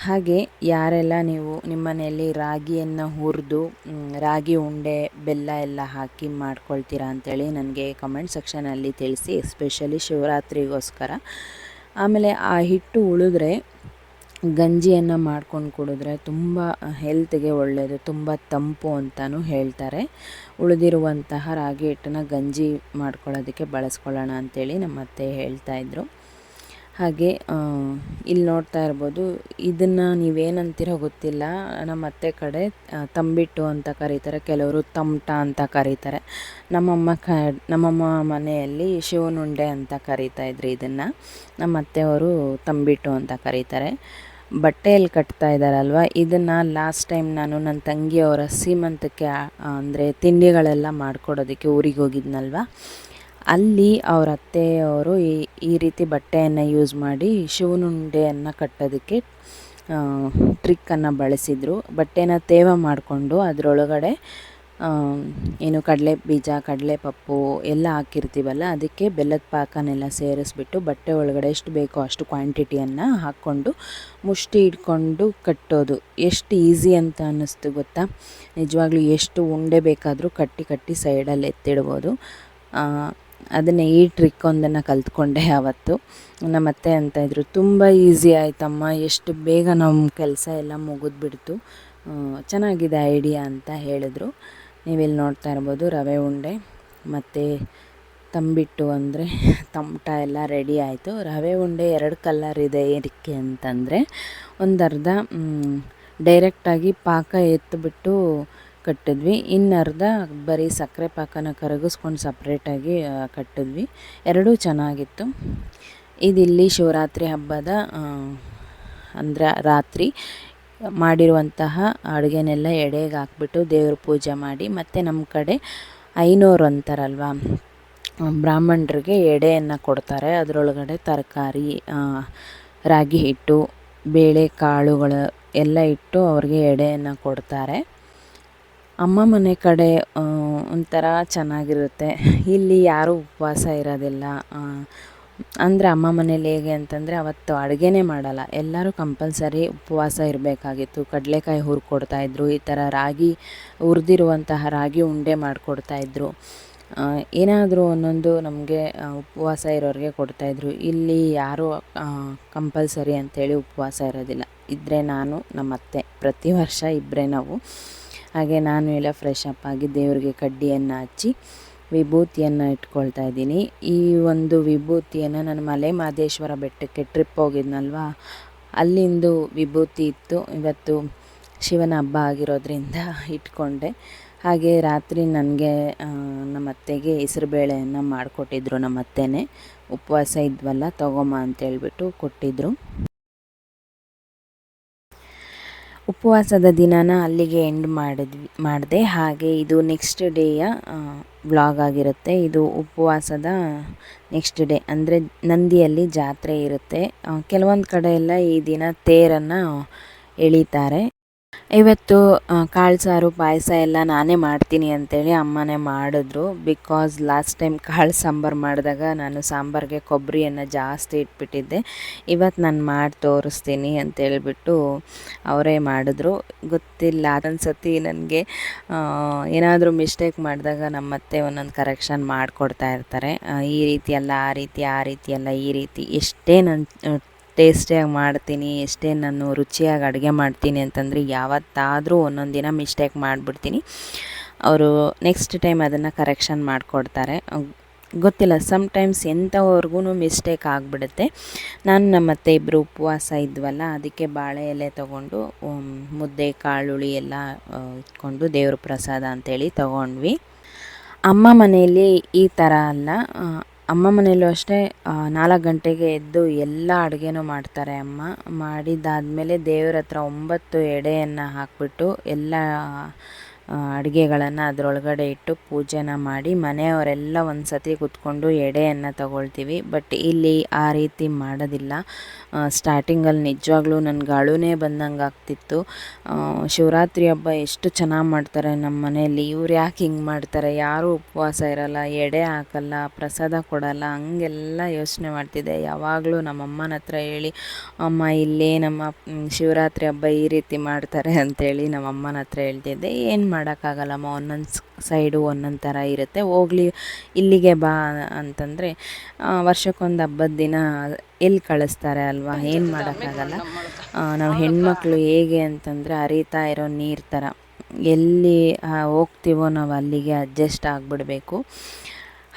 Speaker 1: ಹಾಗೆ ಯಾರೆಲ್ಲ ನೀವು ನಿಮ್ಮ ಮನೆಯಲ್ಲಿ ರಾಗಿಯನ್ನು ಹುರಿದು ರಾಗಿ ಉಂಡೆ, ಬೆಲ್ಲ ಎಲ್ಲ ಹಾಕಿ ಮಾಡ್ಕೊಳ್ತೀರಾ ಅಂತೇಳಿ ನನಗೆ ಕಮೆಂಟ್ ಸೆಕ್ಷನಲ್ಲಿ ತಿಳಿಸಿ ಎಸ್ಪೆಷಲಿ ಶಿವರಾತ್ರಿಗೋಸ್ಕರ. ಆಮೇಲೆ ಆ ಹಿಟ್ಟು ಉಳಿದ್ರೆ, ಗಂಜಿಯನ್ನು ಮಾಡ್ಕೊಂಡು ಕುಡಿದ್ರೆ ತುಂಬ ಹೆಲ್ತ್ಗೆ ಒಳ್ಳೆಯದು ತುಂಬ ತಂಪು ಅಂತಲೂ ಹೇಳ್ತಾರೆ. ಉಳಿದಿರುವಂತಹ ರಾಗಿ ಹಿಟ್ಟನ್ನ ಗಂಜಿ ಮಾಡ್ಕೊಳ್ಳೋದಕ್ಕೆ ಬಳಸ್ಕೊಳ್ಳೋಣ ಅಂತೇಳಿ ನಮ್ಮ ಅತ್ತೆ ಹೇಳ್ತಾಯಿದ್ರು ಹಾಗೆ ಇಲ್ಲಿ ನೋಡ್ತಾ ಇರ್ಬೋದು. ಇದನ್ನು ನೀವೇನಂತೀರೋ ಗೊತ್ತಿಲ್ಲ. ನಮ್ಮ ಅತ್ತೆ ಕಡೆ ತಂಬಿಟ್ಟು ಅಂತ ಕರೀತಾರೆ. ಕೆಲವರು ತಮಟ ಅಂತ ಕರೀತಾರೆ. ನಮ್ಮಮ್ಮ ಕ, ನಮ್ಮಮ್ಮ ಮನೆಯಲ್ಲಿ ಶಿವನುಂಡೆ ಅಂತ ಕರೀತಾ ಇದ್ರು ಇದನ್ನು. ನಮ್ಮ ಅತ್ತೆಯವರು ತಂಬಿಟ್ಟು ಅಂತ ಕರೀತಾರೆ. ಬಟ್ಟೆಯಲ್ಲಿ ಕಟ್ತಾ ಇದ್ದಾರಲ್ವ? ಇದನ್ನು ಲಾಸ್ಟ್ ಟೈಮ್ ನಾನು ನನ್ನ ತಂಗಿಯವರ ಸೀಮಂತಕ್ಕೆ ಅಂದರೆ ತಿಂಡಿಗಳೆಲ್ಲ ಮಾಡ್ಕೊಡೋದಕ್ಕೆ ಊರಿಗೆ ಹೋಗಿದ್ನಲ್ವ? ಅಲ್ಲಿ ಅವ್ರ ಅತ್ತೆಯವರು ಈ ಈ ರೀತಿ ಬಟ್ಟೆಯನ್ನು ಯೂಸ್ ಮಾಡಿ ಶಿವನುಂಡೆಯನ್ನು ಕಟ್ಟೋದಕ್ಕೆ ಟ್ರಿಕ್ಕನ್ನು ಬಳಸಿದರು. ಬಟ್ಟೆನ ತೇವ ಮಾಡಿಕೊಂಡು ಅದರೊಳಗಡೆ ಏನು ಕಡಲೆ ಬೀಜ ಕಡಲೆ ಪಪ್ಪು ಎಲ್ಲ ಹಾಕಿರ್ತೀವಲ್ಲ, ಅದಕ್ಕೆ ಬೆಲ್ಲದ ಪಾಕನೆಲ್ಲ ಸೇರಿಸ್ಬಿಟ್ಟು ಬಟ್ಟೆ ಒಳಗಡೆ ಎಷ್ಟು ಬೇಕೋ ಅಷ್ಟು ಕ್ವಾಂಟಿಟಿಯನ್ನು ಹಾಕ್ಕೊಂಡು ಮುಷ್ಟಿ ಇಟ್ಕೊಂಡು ಕಟ್ಟೋದು. ಎಷ್ಟು ಈಸಿ ಅಂತ ಅನ್ನಿಸ್ತು ಗೊತ್ತಾ? ನಿಜವಾಗ್ಲೂ ಎಷ್ಟು ಉಂಡೆ ಬೇಕಾದರೂ ಕಟ್ಟಿ ಕಟ್ಟಿ ಸೈಡಲ್ಲಿ ಎತ್ತಿಡ್ಬೋದು. ಅದನ್ನೇ ಈ ಟ್ರಿಕ್ ಒಂದನ್ನು ಕಲ್ತ್ಕೊಂಡೆ ಆವತ್ತು ನಮ್ಮ ಅತ್ತೆ ಅಂತ ಇದ್ದರು ತುಂಬ ಈಸಿ ಆಯ್ತಮ್ಮ. ಎಷ್ಟು ಬೇಗ ನಮ್ಮ ಕೆಲಸ ಎಲ್ಲ ಮುಗಿದ್ಬಿಡ್ತು. ಚೆನ್ನಾಗಿದೆ ಐಡಿಯಾ ಅಂತ ಹೇಳಿದ್ರು. ನೀವಿಲ್ಲಿ ನೋಡ್ತಾ ಇರ್ಬೋದು, ರವೆ ಉಂಡೆ, ಮತ್ತು ತಂಬಿಟ್ಟು ಅಂದರೆ ತಮಟ ಎಲ್ಲ ರೆಡಿ ಆಯಿತು. ರವೆ ಉಂಡೆ ಎರಡು ಕಲರ್ ಇದೆ ಏನಕ್ಕೆ ಅಂತಂದರೆ. ಒಂದು ಅರ್ಧ ಡೈರೆಕ್ಟಾಗಿ ಪಾಕ ಎತ್ತಿಬಿಟ್ಟು ಕಟ್ಟಿದ್ವಿ. ಇನ್ನು ಅರ್ಧ ಬರೀ ಸಕ್ಕರೆ ಪಾಕನ ಕರಗಿಸ್ಕೊಂಡು ಸಪ್ರೇಟಾಗಿ ಕಟ್ಟಿದ್ವಿ. ಎರಡೂ ಚೆನ್ನಾಗಿತ್ತು. ಇದಿಲ್ಲಿ ಶಿವರಾತ್ರಿ ಹಬ್ಬದ ಅಂದರೆ ರಾತ್ರಿ ಮಾಡಿರುವಂತಹ ಅಡುಗೆನೆಲ್ಲ ಎಡೆಗೆ ಹಾಕ್ಬಿಟ್ಟು ದೇವ್ರ ಪೂಜೆ ಮಾಡಿ, ಮತ್ತು ನಮ್ಮ ಕಡೆ ಐನೂರು ಅಂತಾರಲ್ವ, ಬ್ರಾಹ್ಮಣರಿಗೆ ಎಡೆಯನ್ನು ಕೊಡ್ತಾರೆ. ಅದರೊಳಗಡೆ ತರಕಾರಿ ರಾಗಿ ಹಿಟ್ಟು ಬೇಳೆ ಕಾಳುಗಳು ಎಲ್ಲ ಇಟ್ಟು ಅವ್ರಿಗೆ ಎಡೆಯನ್ನು ಕೊಡ್ತಾರೆ. ಅಮ್ಮ ಮನೆ ಕಡೆ ಒಂಥರ ಚೆನ್ನಾಗಿರುತ್ತೆ. ಇಲ್ಲಿ ಯಾರೂ ಉಪವಾಸ ಇರೋದಿಲ್ಲ. ಅಂದರೆ ಅಮ್ಮ ಮನೇಲಿ ಹೇಗೆ ಅಂತಂದರೆ ಅವತ್ತು ಅಡುಗೆನೇ ಮಾಡಲ್ಲ. ಎಲ್ಲರೂ ಕಂಪಲ್ಸರಿ ಉಪವಾಸ ಇರಬೇಕಾಗಿತ್ತು. ಕಡಲೆಕಾಯಿ ಹುರ್ಕೊಡ್ತಾಯಿದ್ರು ಈ ಥರ ರಾಗಿ ಹುರಿದಿರುವಂತಹ ರಾಗಿ ಉಂಡೆ ಮಾಡಿಕೊಡ್ತಾಯಿದ್ರು ಏನಾದರೂ ಒಂದೊಂದು ನಮಗೆ ಉಪವಾಸ ಇರೋರಿಗೆ ಕೊಡ್ತಾಯಿದ್ರು ಇಲ್ಲಿ ಯಾರೂ ಕಂಪಲ್ಸರಿ ಅಂಥೇಳಿ ಉಪವಾಸ ಇರೋದಿಲ್ಲ. ಇದ್ದರೆ ನಾನು ನಮ್ಮ ಅತ್ತೆ ಪ್ರತಿ ವರ್ಷ ಇಬ್ಬರೇ ನಾವು ಹಾಗೆ ನಾನು ಎಲ್ಲ ಫ್ರೆಶ್ ಅಪ್ ಆಗಿ ದೇವರಿಗೆ ಕಡ್ಡಿಯನ್ನು ಹಚ್ಚಿ ವಿಭೂತಿಯನ್ನು ಇಟ್ಕೊಳ್ತಾ ಇದ್ದೀನಿ. ಈ ಒಂದು ವಿಭೂತಿಯನ್ನು ನಾನು ಮಲೆ ಮಹದೇಶ್ವರ ಬೆಟ್ಟಕ್ಕೆ ಟ್ರಿಪ್ ಹೋಗಿದ್ನಲ್ವ? ಅಲ್ಲಿಂದು ವಿಭೂತಿ ಇತ್ತು. ಇವತ್ತು ಶಿವನ ಹಬ್ಬ ಆಗಿರೋದ್ರಿಂದ ಇಟ್ಕೊಂಡೆ. ಹಾಗೆ ರಾತ್ರಿ ನನಗೆ ನಮ್ಮ ಅತ್ತೆಗೆ ಹೆಸ್ರುಬೇಳೆಯನ್ನು ಮಾಡಿಕೊಟ್ಟಿದ್ರು ನಮ್ಮ ಅತ್ತೆನೇ. ಉಪವಾಸ ಇದ್ವಲ್ಲ, ತಗೊಮ್ಮ ಅಂತೇಳ್ಬಿಟ್ಟು ಕೊಟ್ಟಿದ್ದರು ಉಪವಾಸದ ದಿನನ ಅಲ್ಲಿಗೆ ಎಂಡ್ ಮಾಡಿದ್ವಿ, ಮಾಡಿದೆ. ಹಾಗೆ ಇದು ನೆಕ್ಸ್ಟ್ ಡೇಯ ವ್ಲಾಗ್ ಆಗಿರುತ್ತೆ. ಇದು ಉಪವಾಸದ ನೆಕ್ಸ್ಟ್ ಡೇ ಅಂದರೆ ನಂದಿಯಲ್ಲಿ ಜಾತ್ರೆ ಇರುತ್ತೆ. ಕೆಲವೊಂದು ಕಡೆ ಎಲ್ಲ ಈ ದಿನ ತೇರನ್ನು ಎಳೀತಾರೆ. ಇವತ್ತು ಕಾಳು ಸಾರು, ಪಾಯಸ ಎಲ್ಲ ನಾನೇ ಮಾಡ್ತೀನಿ ಅಂತೇಳಿ ಅಮ್ಮನೇ ಮಾಡಿದ್ರು. ಬಿಕಾಸ್ ಲಾಸ್ಟ್ ಟೈಮ್ ಕಾಳು ಸಾಂಬಾರು ಮಾಡಿದಾಗ ನಾನು ಸಾಂಬಾರಿಗೆ ಕೊಬ್ಬರಿಯನ್ನು ಜಾಸ್ತಿ ಇಟ್ಬಿಟ್ಟಿದ್ದೆ. ಇವತ್ತು ನಾನು ಮಾಡಿ ತೋರಿಸ್ತೀನಿ ಅಂತೇಳ್ಬಿಟ್ಟು ಅವರೇ ಮಾಡಿದ್ರು. ಗೊತ್ತಿಲ್ಲ ಅದೊಂದು ಸತಿ ನನಗೆ ಏನಾದರೂ ಮಿಸ್ಟೇಕ್ ಮಾಡಿದಾಗ ನಮ್ಮ ಅತ್ತೆ ಒಂದೊಂದು ಕರೆಕ್ಷನ್ ಮಾಡಿಕೊಡ್ತಾ ಇರ್ತಾರೆ. ಈ ರೀತಿ ಆ ರೀತಿ ಆ ರೀತಿ ಈ ರೀತಿ ಎಷ್ಟೇ ನನ್ನ ಟೇಸ್ಟಿಯಾಗಿ ಮಾಡ್ತೀನಿ, ಎಷ್ಟೇ ನಾನು ರುಚಿಯಾಗಿ ಅಡುಗೆ ಮಾಡ್ತೀನಿ ಅಂತಂದರೆ ಯಾವತ್ತಾದರೂ ಒಂದೊಂದು ದಿನ ಮಿಸ್ಟೇಕ್ ಮಾಡಿಬಿಡ್ತೀನಿ. ಅವರು ನೆಕ್ಸ್ಟ್ ಟೈಮ್ ಅದನ್ನು ಕರೆಕ್ಷನ್ ಮಾಡಿಕೊಡ್ತಾರೆ. ಗೊತ್ತಿಲ್ಲ ಸಮ್ಟೈಮ್ಸ್ ಎಂಥವ್ರಿಗೂ ಮಿಸ್ಟೇಕ್ ಆಗಿಬಿಡುತ್ತೆ. ನಾನು ನಮ್ಮತ್ತೆ ಇಬ್ಬರು ಉಪವಾಸ ಇದ್ವಲ್ಲ, ಅದಕ್ಕೆ ಬಾಳೆ ಎಲೆ ತೊಗೊಂಡು ಮುದ್ದೆ, ಕಾಳುಳಿ ಎಲ್ಲ ಇಟ್ಕೊಂಡು ದೇವ್ರ ಪ್ರಸಾದ ಅಂತೇಳಿ ತೊಗೊಂಡ್ವಿ. ಅಮ್ಮ ಮನೆಯಲ್ಲಿ ಈ ಥರ ಅಲ್ಲ ಅಮ್ಮ ಮನೆಯಲ್ಲೂ ಅಷ್ಟೇ ನಾಲ್ಕು ಗಂಟೆಗೆ ಎದ್ದು ಎಲ್ಲ ಅಡುಗೆನೂ ಮಾಡ್ತಾರೆ ಅಮ್ಮ. ಮಾಡಿದ್ದಾದಮೇಲೆ ದೇವ್ರ ಹತ್ರ ಒಂಬತ್ತು ಎಡೆಯನ್ನು ಹಾಕಿಬಿಟ್ಟು ಎಲ್ಲ ಅಡುಗೆಗಳನ್ನು ಅದರೊಳಗಡೆ ಇಟ್ಟು ಪೂಜೆನ ಮಾಡಿ ಮನೆಯವರೆಲ್ಲ ಒಂದು ಸತಿ ಕೂತ್ಕೊಂಡು ಎಡೆಯನ್ನು ತಗೊಳ್ತೀವಿ. ಬಟ್ ಇಲ್ಲಿ ಆ ರೀತಿ ಮಾಡೋದಿಲ್ಲ. ಸ್ಟಾರ್ಟಿಂಗಲ್ಲಿ ನಿಜವಾಗ್ಲೂ ನನಗೆ ಅಳುನೇ ಬಂದಂಗೆ ಆಗ್ತಿತ್ತು. ಶಿವರಾತ್ರಿ ಹಬ್ಬ ಎಷ್ಟು ಚೆನ್ನಾಗಿ ಮಾಡ್ತಾರೆ ನಮ್ಮ ಮನೆಯಲ್ಲಿ. ಇವ್ರು ಯಾಕೆ ಹಿಂಗೆ ಮಾಡ್ತಾರೆ? ಯಾರೂ ಉಪವಾಸ ಇರಲ್ಲ, ಎಡೆ ಹಾಕಲ್ಲ, ಪ್ರಸಾದ ಕೊಡಲ್ಲ, ಹಂಗೆಲ್ಲ ಯೋಚನೆ ಮಾಡ್ತಿದ್ದೆ. ಯಾವಾಗಲೂ ನಮ್ಮಮ್ಮನ ಹತ್ರ ಹೇಳಿ, ಅಮ್ಮ, ಇಲ್ಲೇ ನಮ್ಮ ಶಿವರಾತ್ರಿ ಹಬ್ಬ ಈ ರೀತಿ ಮಾಡ್ತಾರೆ ಅಂತೇಳಿ ನಮ್ಮಮ್ಮನ ಹತ್ರ ಹೇಳ್ತಿದ್ದೆ. ಏನು ಮಾಡೋಕ್ಕಾಗಲ್ಲಮ್ಮ ಒಂದೊಂದು ಸೈಡು ಒಂದೊಂದು ಥರ ಇರುತ್ತೆ. ಹೋಗ್ಲಿ ಇಲ್ಲಿಗೆ ಬಾ ಅಂತಂದರೆ ವರ್ಷಕ್ಕೊಂದು ಹಬ್ಬದ ದಿನ ಎಲ್ಲಿ ಕಳಿಸ್ತಾರೆ ಅಲ್ವಾ? ಏನು ಮಾಡೋಕ್ಕಾಗಲ್ಲ. ನಾವು ಹೆಣ್ಮಕ್ಳು ಹೇಗೆ ಅಂತಂದರೆ ಹರಿತಾ ಇರೋ ನೀರು ಥರ ಎಲ್ಲಿ ಹೋಗ್ತೀವೋ ನಾವು ಅಲ್ಲಿಗೆ ಅಡ್ಜಸ್ಟ್ ಆಗಿಬಿಡ್ಬೇಕು.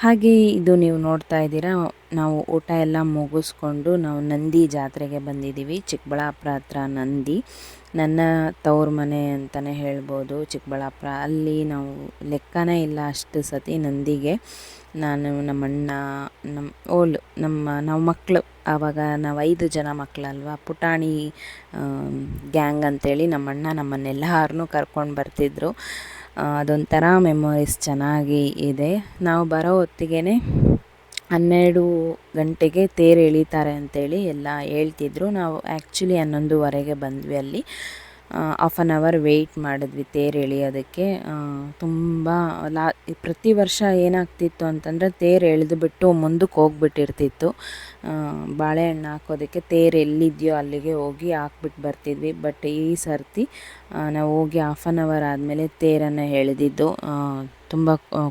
Speaker 1: ಹಾಗೆ ಇದು ನೀವು ನೋಡ್ತಾ ಇದ್ದೀರಾ, ನಾವು ಊಟ ಎಲ್ಲ ಮುಗಿಸ್ಕೊಂಡು ನಾವು ನಂದಿ ಜಾತ್ರೆಗೆ ಬಂದಿದ್ದೀವಿ, ಚಿಕ್ಕಬಳ್ಳಾಪುರ ಹತ್ರ ನಂದಿ. ನನ್ನ ತವ್ರ ಮನೆ ಅಂತಲೇ ಹೇಳ್ಬೋದು ಚಿಕ್ಕಬಳ್ಳಾಪುರ. ಅಲ್ಲಿ ನಾವು ಲೆಕ್ಕನೇ ಇಲ್ಲ ಅಷ್ಟು ಸತಿ ನಂದಿಗೆ. ನಾನು ನಮ್ಮಣ್ಣ ನಮ್ಮ ಓಲು, ನಮ್ಮ, ನಾವು ಮಕ್ಕಳು ಆವಾಗ ನಾವು ಐದು ಜನ ಮಕ್ಕಳಲ್ವ ಪುಟಾಣಿ ಗ್ಯಾಂಗ್ ಅಂತೇಳಿ ನಮ್ಮಣ್ಣ ನಮ್ಮನ್ನೆಲ್ಲರನ್ನೂ ಕರ್ಕೊಂಡು ಬರ್ತಿದ್ರು. ಅದೊಂಥರ ಮೆಮೊರೀಸ್ ಚೆನ್ನಾಗಿ ಇದೆ. ನಾವು ಬರೋ ಹೊತ್ತಿಗೆ ಹನ್ನೆರಡು ಗಂಟೆಗೆ ತೇರು ಎಳೀತಾರೆ ಅಂತೇಳಿ ಎಲ್ಲ ಹೇಳ್ತಿದ್ರು. ನಾವು ಆ್ಯಕ್ಚುಲಿ ಹನ್ನೊಂದುವರೆಗೆ ಬಂದ್ವಿ ಅಲ್ಲಿ. ಆಫ್ ಆನ್ ಅವರ್ ವೆಯ್ಟ್ ಮಾಡಿದ್ವಿ ತೇರು ಎಳೆಯೋದಕ್ಕೆ. ತುಂಬ ಲಾ, ಪ್ರತಿ ವರ್ಷ ಏನಾಗ್ತಿತ್ತು ಅಂತಂದರೆ ತೇರು ಎಳೆದುಬಿಟ್ಟು ಮುಂದಕ್ಕೆ ಹೋಗ್ಬಿಟ್ಟಿರ್ತಿತ್ತು. ಬಾಳೆಹಣ್ಣು ಹಾಕೋದಕ್ಕೆ ತೇರು ಎಲ್ಲಿದೆಯೋ ಅಲ್ಲಿಗೆ ಹೋಗಿ ಹಾಕ್ಬಿಟ್ಟು ಬರ್ತಿದ್ವಿ. ಬಟ್ ಈ ಸರ್ತಿ ನಾವು ಹೋಗಿ ಹಾಫ್ ಆನ್ ಅವರ್ ಆದಮೇಲೆ ತೇರನ್ನು ಎಳೆದಿದ್ದು. ತುಂಬ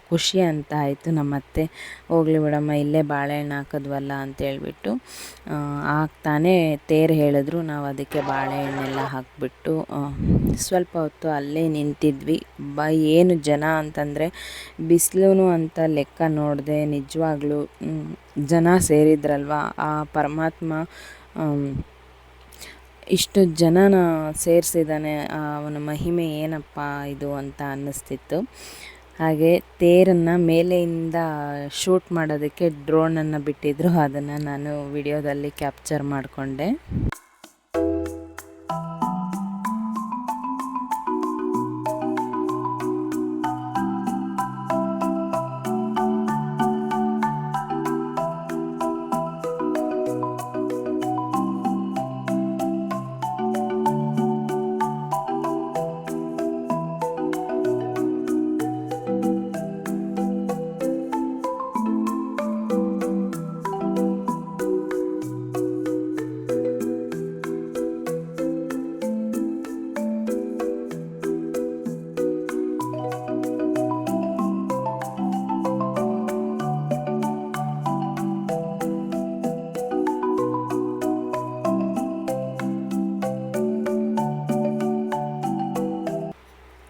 Speaker 1: ಖುಷಿ ಅಂತ ಆಯಿತು. ನಮ್ಮ ಅತ್ತೆ ಹೋಗಲಿ ಬಿಡಮ್ಮ, ಇಲ್ಲೇ ಬಾಳೆಹಣ್ಣು ಹಾಕಿದ್ವಲ್ಲ ಅಂತೇಳ್ಬಿಟ್ಟು ಹಾಕ್ತಾನೆ ತೇರು ಹೇಳಿದ್ರು ನಾವು ಅದಕ್ಕೆ ಬಾಳೆಹಣ್ಣೆಲ್ಲ ಹಾಕಿಬಿಟ್ಟು ಸ್ವಲ್ಪ ಹೊತ್ತು ಅಲ್ಲೇ ನಿಂತಿದ್ವಿ. ಬ, ಏನು ಜನ ಅಂತಂದರೆ ಬಿಸಿಲು ಅಂತ ಲೆಕ್ಕ ನೋಡಿದೆ, ನಿಜವಾಗ್ಲೂ ಜನ ಸೇರಿದ್ರಲ್ವ? ಆ ಪರಮಾತ್ಮ ಇಷ್ಟು ಜನನ ಸೇರಿಸಿದ್ದಾನೆ ಅವನ ಮಹಿಮೆ ಏನಪ್ಪ ಇದು ಅಂತ ಅನ್ನಿಸ್ತಿತ್ತು. ಹಾಗೆ ತೇರನ್ನು ಮೇಲೆಯಿಂದ ಶೂಟ್ ಮಾಡೋದಕ್ಕೆ ಡ್ರೋನನ್ನು ಬಿಟ್ಟಿದ್ರು. ಅದನ್ನು ನಾನು ವಿಡಿಯೋದಲ್ಲಿ ಕ್ಯಾಪ್ಚರ್ ಮಾಡಿಕೊಂಡೆ.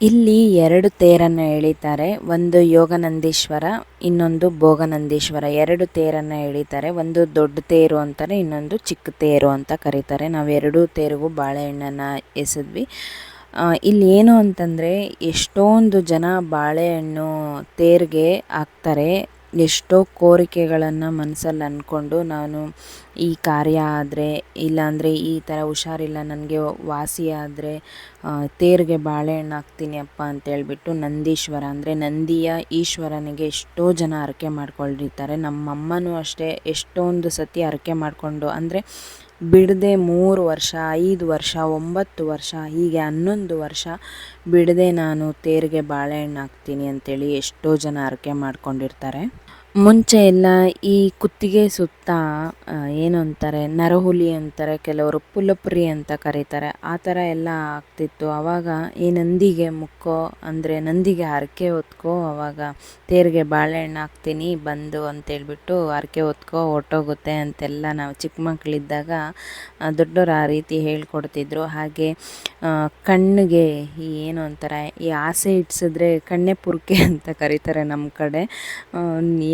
Speaker 1: ಇಲ್ಲಿ ಎರಡು ತೇರನ್ನು ಎಳಿತಾರೆ. ಒಂದು ಯೋಗನಂದೀಶ್ವರ, ಇನ್ನೊಂದು ಭೋಗನಂದೀಶ್ವರ. ಎರಡು ತೇರನ್ನು ಎಳಿತಾರೆ. ಒಂದು ದೊಡ್ಡ ತೇರು ಅಂತಾರೆ, ಇನ್ನೊಂದು ಚಿಕ್ಕ ತೇರು ಅಂತ ಕರೀತಾರೆ. ನಾವು ಎರಡೂ ತೇರಿಗೂ ಬಾಳೆಹಣ್ಣನ್ನು ಎಸೆದ್ವಿ. ಇಲ್ಲಿ ಏನು ಅಂತಂದರೆ ಎಷ್ಟೊಂದು ಜನ ಬಾಳೆಹಣ್ಣು ತೇರಿಗೆ ಹಾಕ್ತಾರೆ. ಎಷ್ಟೋ ಕೋರಿಕೆಗಳನ್ನು ಮನಸ್ಸಲ್ಲಿ ಅಂದ್ಕೊಂಡು ನಾನು ಈ ಕಾರ್ಯ ಆದರೆ, ಇಲ್ಲಾಂದರೆ ಈ ಥರ ಹುಷಾರಿಲ್ಲ, ನನಗೆ ವಾಸಿ ಆದರೆ ತೇರಿಗೆ ಬಾಳೆಹಣ್ಣು ಹಾಕ್ತೀನಿ ಅಪ್ಪ ಅಂತೇಳ್ಬಿಟ್ಟು ನಂದೀಶ್ವರ, ಅಂದರೆ ನಂದಿಯ ಈಶ್ವರನಿಗೆ ಎಷ್ಟೋ ಜನ ಹರಕೆ ಮಾಡ್ಕೊಂಡಿರ್ತಾರೆ ನಮ್ಮಮ್ಮನೂ ಅಷ್ಟೇ ಎಷ್ಟೊಂದು ಸತಿ ಹರಕೆ ಮಾಡಿಕೊಂಡು, ಅಂದರೆ ಬಿಡದೆ ಮೂರು ವರ್ಷ, ಐದು ವರ್ಷ, ಒಂಬತ್ತು ವರ್ಷ, ಹೀಗೆ ಹನ್ನೊಂದು ವರ್ಷ ಬಿಡದೆ ನಾನು ತೇರಿಗೆ ಬಾಳೆಹಣ್ಣು ಹಾಕ್ತೀನಿ ಅಂತೇಳಿ ಎಷ್ಟೋ ಜನ ಹರಕೆ ಮಾಡ್ಕೊಂಡಿರ್ತಾರೆ. ಮುಂಚೆ ಎಲ್ಲ ಈ ಕುತ್ತಿಗೆ ಸುತ್ತ ಏನು ಅಂತಾರೆ, ನರಹುಲಿ ಅಂತಾರೆ, ಕೆಲವರು ಪುಲಪ್ರಿ ಅಂತ ಕರೀತಾರೆ, ಆ ಥರ ಎಲ್ಲ ಆಗ್ತಿತ್ತು. ಆವಾಗ ಈ ನಂದಿಗೆ ಮುಕ್ಕೋ, ಅಂದರೆ ನಂದಿಗೆ ಹರಕೆ ಹೊತ್ಕೋ, ಆವಾಗ ತೇರಿಗೆ ಬಾಳೆಹಣ್ಣು ಹಾಕ್ತೀನಿ, ಬಂದು ಅಂತೇಳ್ಬಿಟ್ಟು ಹರಕೆ ಹೊತ್ಕೋ ಹೊಟ್ಟೋಗುತ್ತೆ ಅಂತೆಲ್ಲ ನಾವು ಚಿಕ್ಕ ಮಕ್ಕಳಿದ್ದಾಗ ದೊಡ್ಡವರು ಆ ರೀತಿ ಹೇಳ್ಕೊಡ್ತಿದ್ರು. ಹಾಗೆ ಕಣ್ಣಿಗೆ ಈ ಏನು ಅಂತಾರೆ, ಈ ಆಸೆ ಇಟ್ಸಿದ್ರೆ ಕಣ್ಣೆ ಪುರ್ಕೆ ಅಂತ ಕರೀತಾರೆ ನಮ್ಮ ಕಡೆ.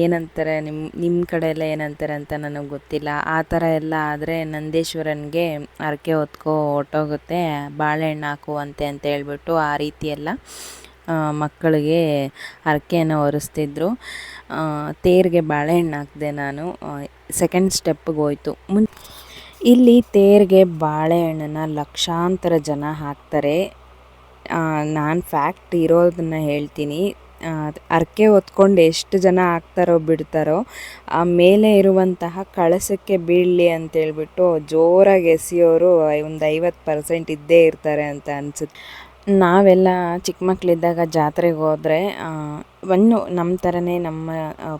Speaker 1: ಏನಂತಾರೆ ನಿಮ್ಮ ನಿಮ್ಮ ಕಡೆ ಏನಂತಾರೆ ಅಂತ ನನಗೆ ಗೊತ್ತಿಲ್ಲ. ಆ ಥರ ಎಲ್ಲ ಆದರೆ ನಂದೇಶ್ವರನಿಗೆ ಹರಕೆ ಹೊತ್ಕೋ ಹೊಟ್ಟೋಗುತ್ತೆ ಬಾಳೆಹಣ್ಣು ಹಾಕುವಂತೆ ಅಂತ ಹೇಳ್ಬಿಟ್ಟು ಆ ರೀತಿ ಎಲ್ಲ ಮಕ್ಕಳಿಗೆ ಹರಕೆಯನ್ನು ಹೊರಿಸ್ತಿದ್ರು. ತೇರಿಗೆ ಬಾಳೆಹಣ್ಣು ಹಾಕಿದೆ ನಾನು ಸೆಕೆಂಡ್ ಸ್ಟೆಪ್ಗೆ ಹೋಯ್ತು. ಮುನ್, ಇಲ್ಲಿ ತೇರಿಗೆ ಬಾಳೆಹಣ್ಣನ್ನು ಲಕ್ಷಾಂತರ ಜನ ಹಾಕ್ತಾರೆ. ನಾನು ಫ್ಯಾಕ್ಟ್ ಇರೋದನ್ನ ಹೇಳ್ತೀನಿ. ಹರಕೆ ಹೊತ್ಕೊಂಡು ಎಷ್ಟು ಜನ ಹಾಕ್ತಾರೋ ಬಿಡ್ತಾರೋ, ಆ ಮೇಲೆ ಇರುವಂತಹ ಕಳಸಕ್ಕೆ ಬೀಳಲಿ ಅಂತೇಳ್ಬಿಟ್ಟು ಜೋರಾಗಿ ಎಸೆಯೋರು ಒಂದು ಐವತ್ತು ಪರ್ಸೆಂಟ್ ಇದ್ದೇ ಇರ್ತಾರೆ ಅಂತ ಅನ್ಸುತ್ತೆ. ನಾವೆಲ್ಲ ಚಿಕ್ಕ ಮಕ್ಕಳಿದ್ದಾಗ ಜಾತ್ರೆಗೆ ಹೋದರೆ ಒಂದು ನಮ್ಮ ಥರನೇ ನಮ್ಮ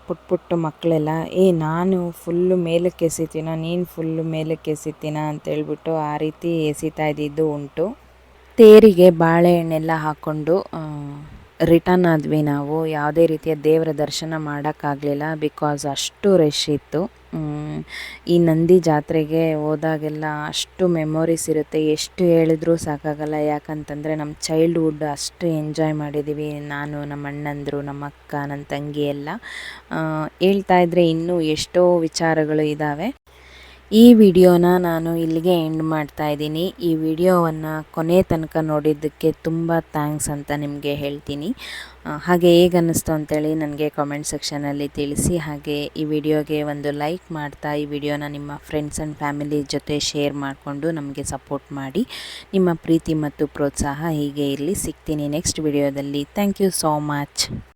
Speaker 1: ಪುಟ್ಟ ಪುಟ್ಟ ಮಕ್ಕಳೆಲ್ಲ ಏ, ನಾನು ಫುಲ್ಲು ಮೇಲಕ್ಕೆ ಎಸಿತೀನ, ನೀನು ಫುಲ್ಲು ಮೇಲಕ್ಕೆ ಎಸಿತೀನ ಅಂತೇಳ್ಬಿಟ್ಟು ಆ ರೀತಿ ಎಸಿತಾ ಇದ್ದಿದ್ದು ಉಂಟು. ತೇರಿಗೆ ಬಾಳೆಹಣ್ಣೆಲ್ಲ ಹಾಕ್ಕೊಂಡು ರಿಟರ್ನ್ ಆದ್ವಿ ನಾವು. ಯಾವುದೇ ರೀತಿಯ ದೇವರ ದರ್ಶನ ಮಾಡೋಕ್ಕಾಗಲಿಲ್ಲ. ಬಿಕಾಸ್ ಅಷ್ಟು ರಶ್ ಇತ್ತು. ಈ ನಂದಿ ಜಾತ್ರೆಗೆ ಹೋದಾಗೆಲ್ಲ ಅಷ್ಟು ಮೆಮೊರೀಸ್ ಇರುತ್ತೆ. ಎಷ್ಟು ಹೇಳಿದ್ರೂ ಸಾಕಾಗಲ್ಲ. ಯಾಕಂತಂದರೆ ನಮ್ಮ ಚೈಲ್ಡ್ಹುಡ್ ಅಷ್ಟು ಎಂಜಾಯ್ ಮಾಡಿದ್ದೀವಿ ನಾನು, ನಮ್ಮ ಅಣ್ಣಂದರು, ನಮ್ಮ ಅಕ್ಕ, ನನ್ನ ತಂಗಿ ಎಲ್ಲ. ಹೇಳ್ತಾ ಇದ್ದರೆ ಇನ್ನೂ ಎಷ್ಟೋ ವಿಚಾರಗಳು ಇದ್ದಾವೆ ಈ ವಿಡಿಯೋನ ನಾನು ಇಲ್ಲಿಗೆ ಎಂಡ್ ಮಾಡ್ತಾ ಇದ್ದೀನಿ. ಈ ವಿಡಿಯೋವನ್ನು ಕೊನೆ ತನಕ ನೋಡಿದ್ದಕ್ಕೆ ತುಂಬ ಥ್ಯಾಂಕ್ಸ್ ಅಂತ ನಿಮಗೆ ಹೇಳ್ತೀನಿ. ಹಾಗೆ ಹೇಗೆ ಅನ್ನಿಸ್ತು ಅಂತೇಳಿ ನನಗೆ ಕಾಮೆಂಟ್ ಸೆಕ್ಷನಲ್ಲಿ ತಿಳಿಸಿ. ಹಾಗೆ ಈ ವಿಡಿಯೋಗೆ ಒಂದು ಲೈಕ್ ಮಾಡ್ತಾ ಈ ವಿಡಿಯೋನ ನಿಮ್ಮ ಫ್ರೆಂಡ್ಸ್ ಆ್ಯಂಡ್ ಫ್ಯಾಮಿಲಿ ಜೊತೆ ಶೇರ್ ಮಾಡಿಕೊಂಡು ನಮಗೆ ಸಪೋರ್ಟ್ ಮಾಡಿ. ನಿಮ್ಮ ಪ್ರೀತಿ ಮತ್ತು ಪ್ರೋತ್ಸಾಹ ಹೀಗೆ ಇರಲಿ. ಸಿಗ್ತೀನಿ ನೆಕ್ಸ್ಟ್ ವಿಡಿಯೋದಲ್ಲಿ. Thank you so much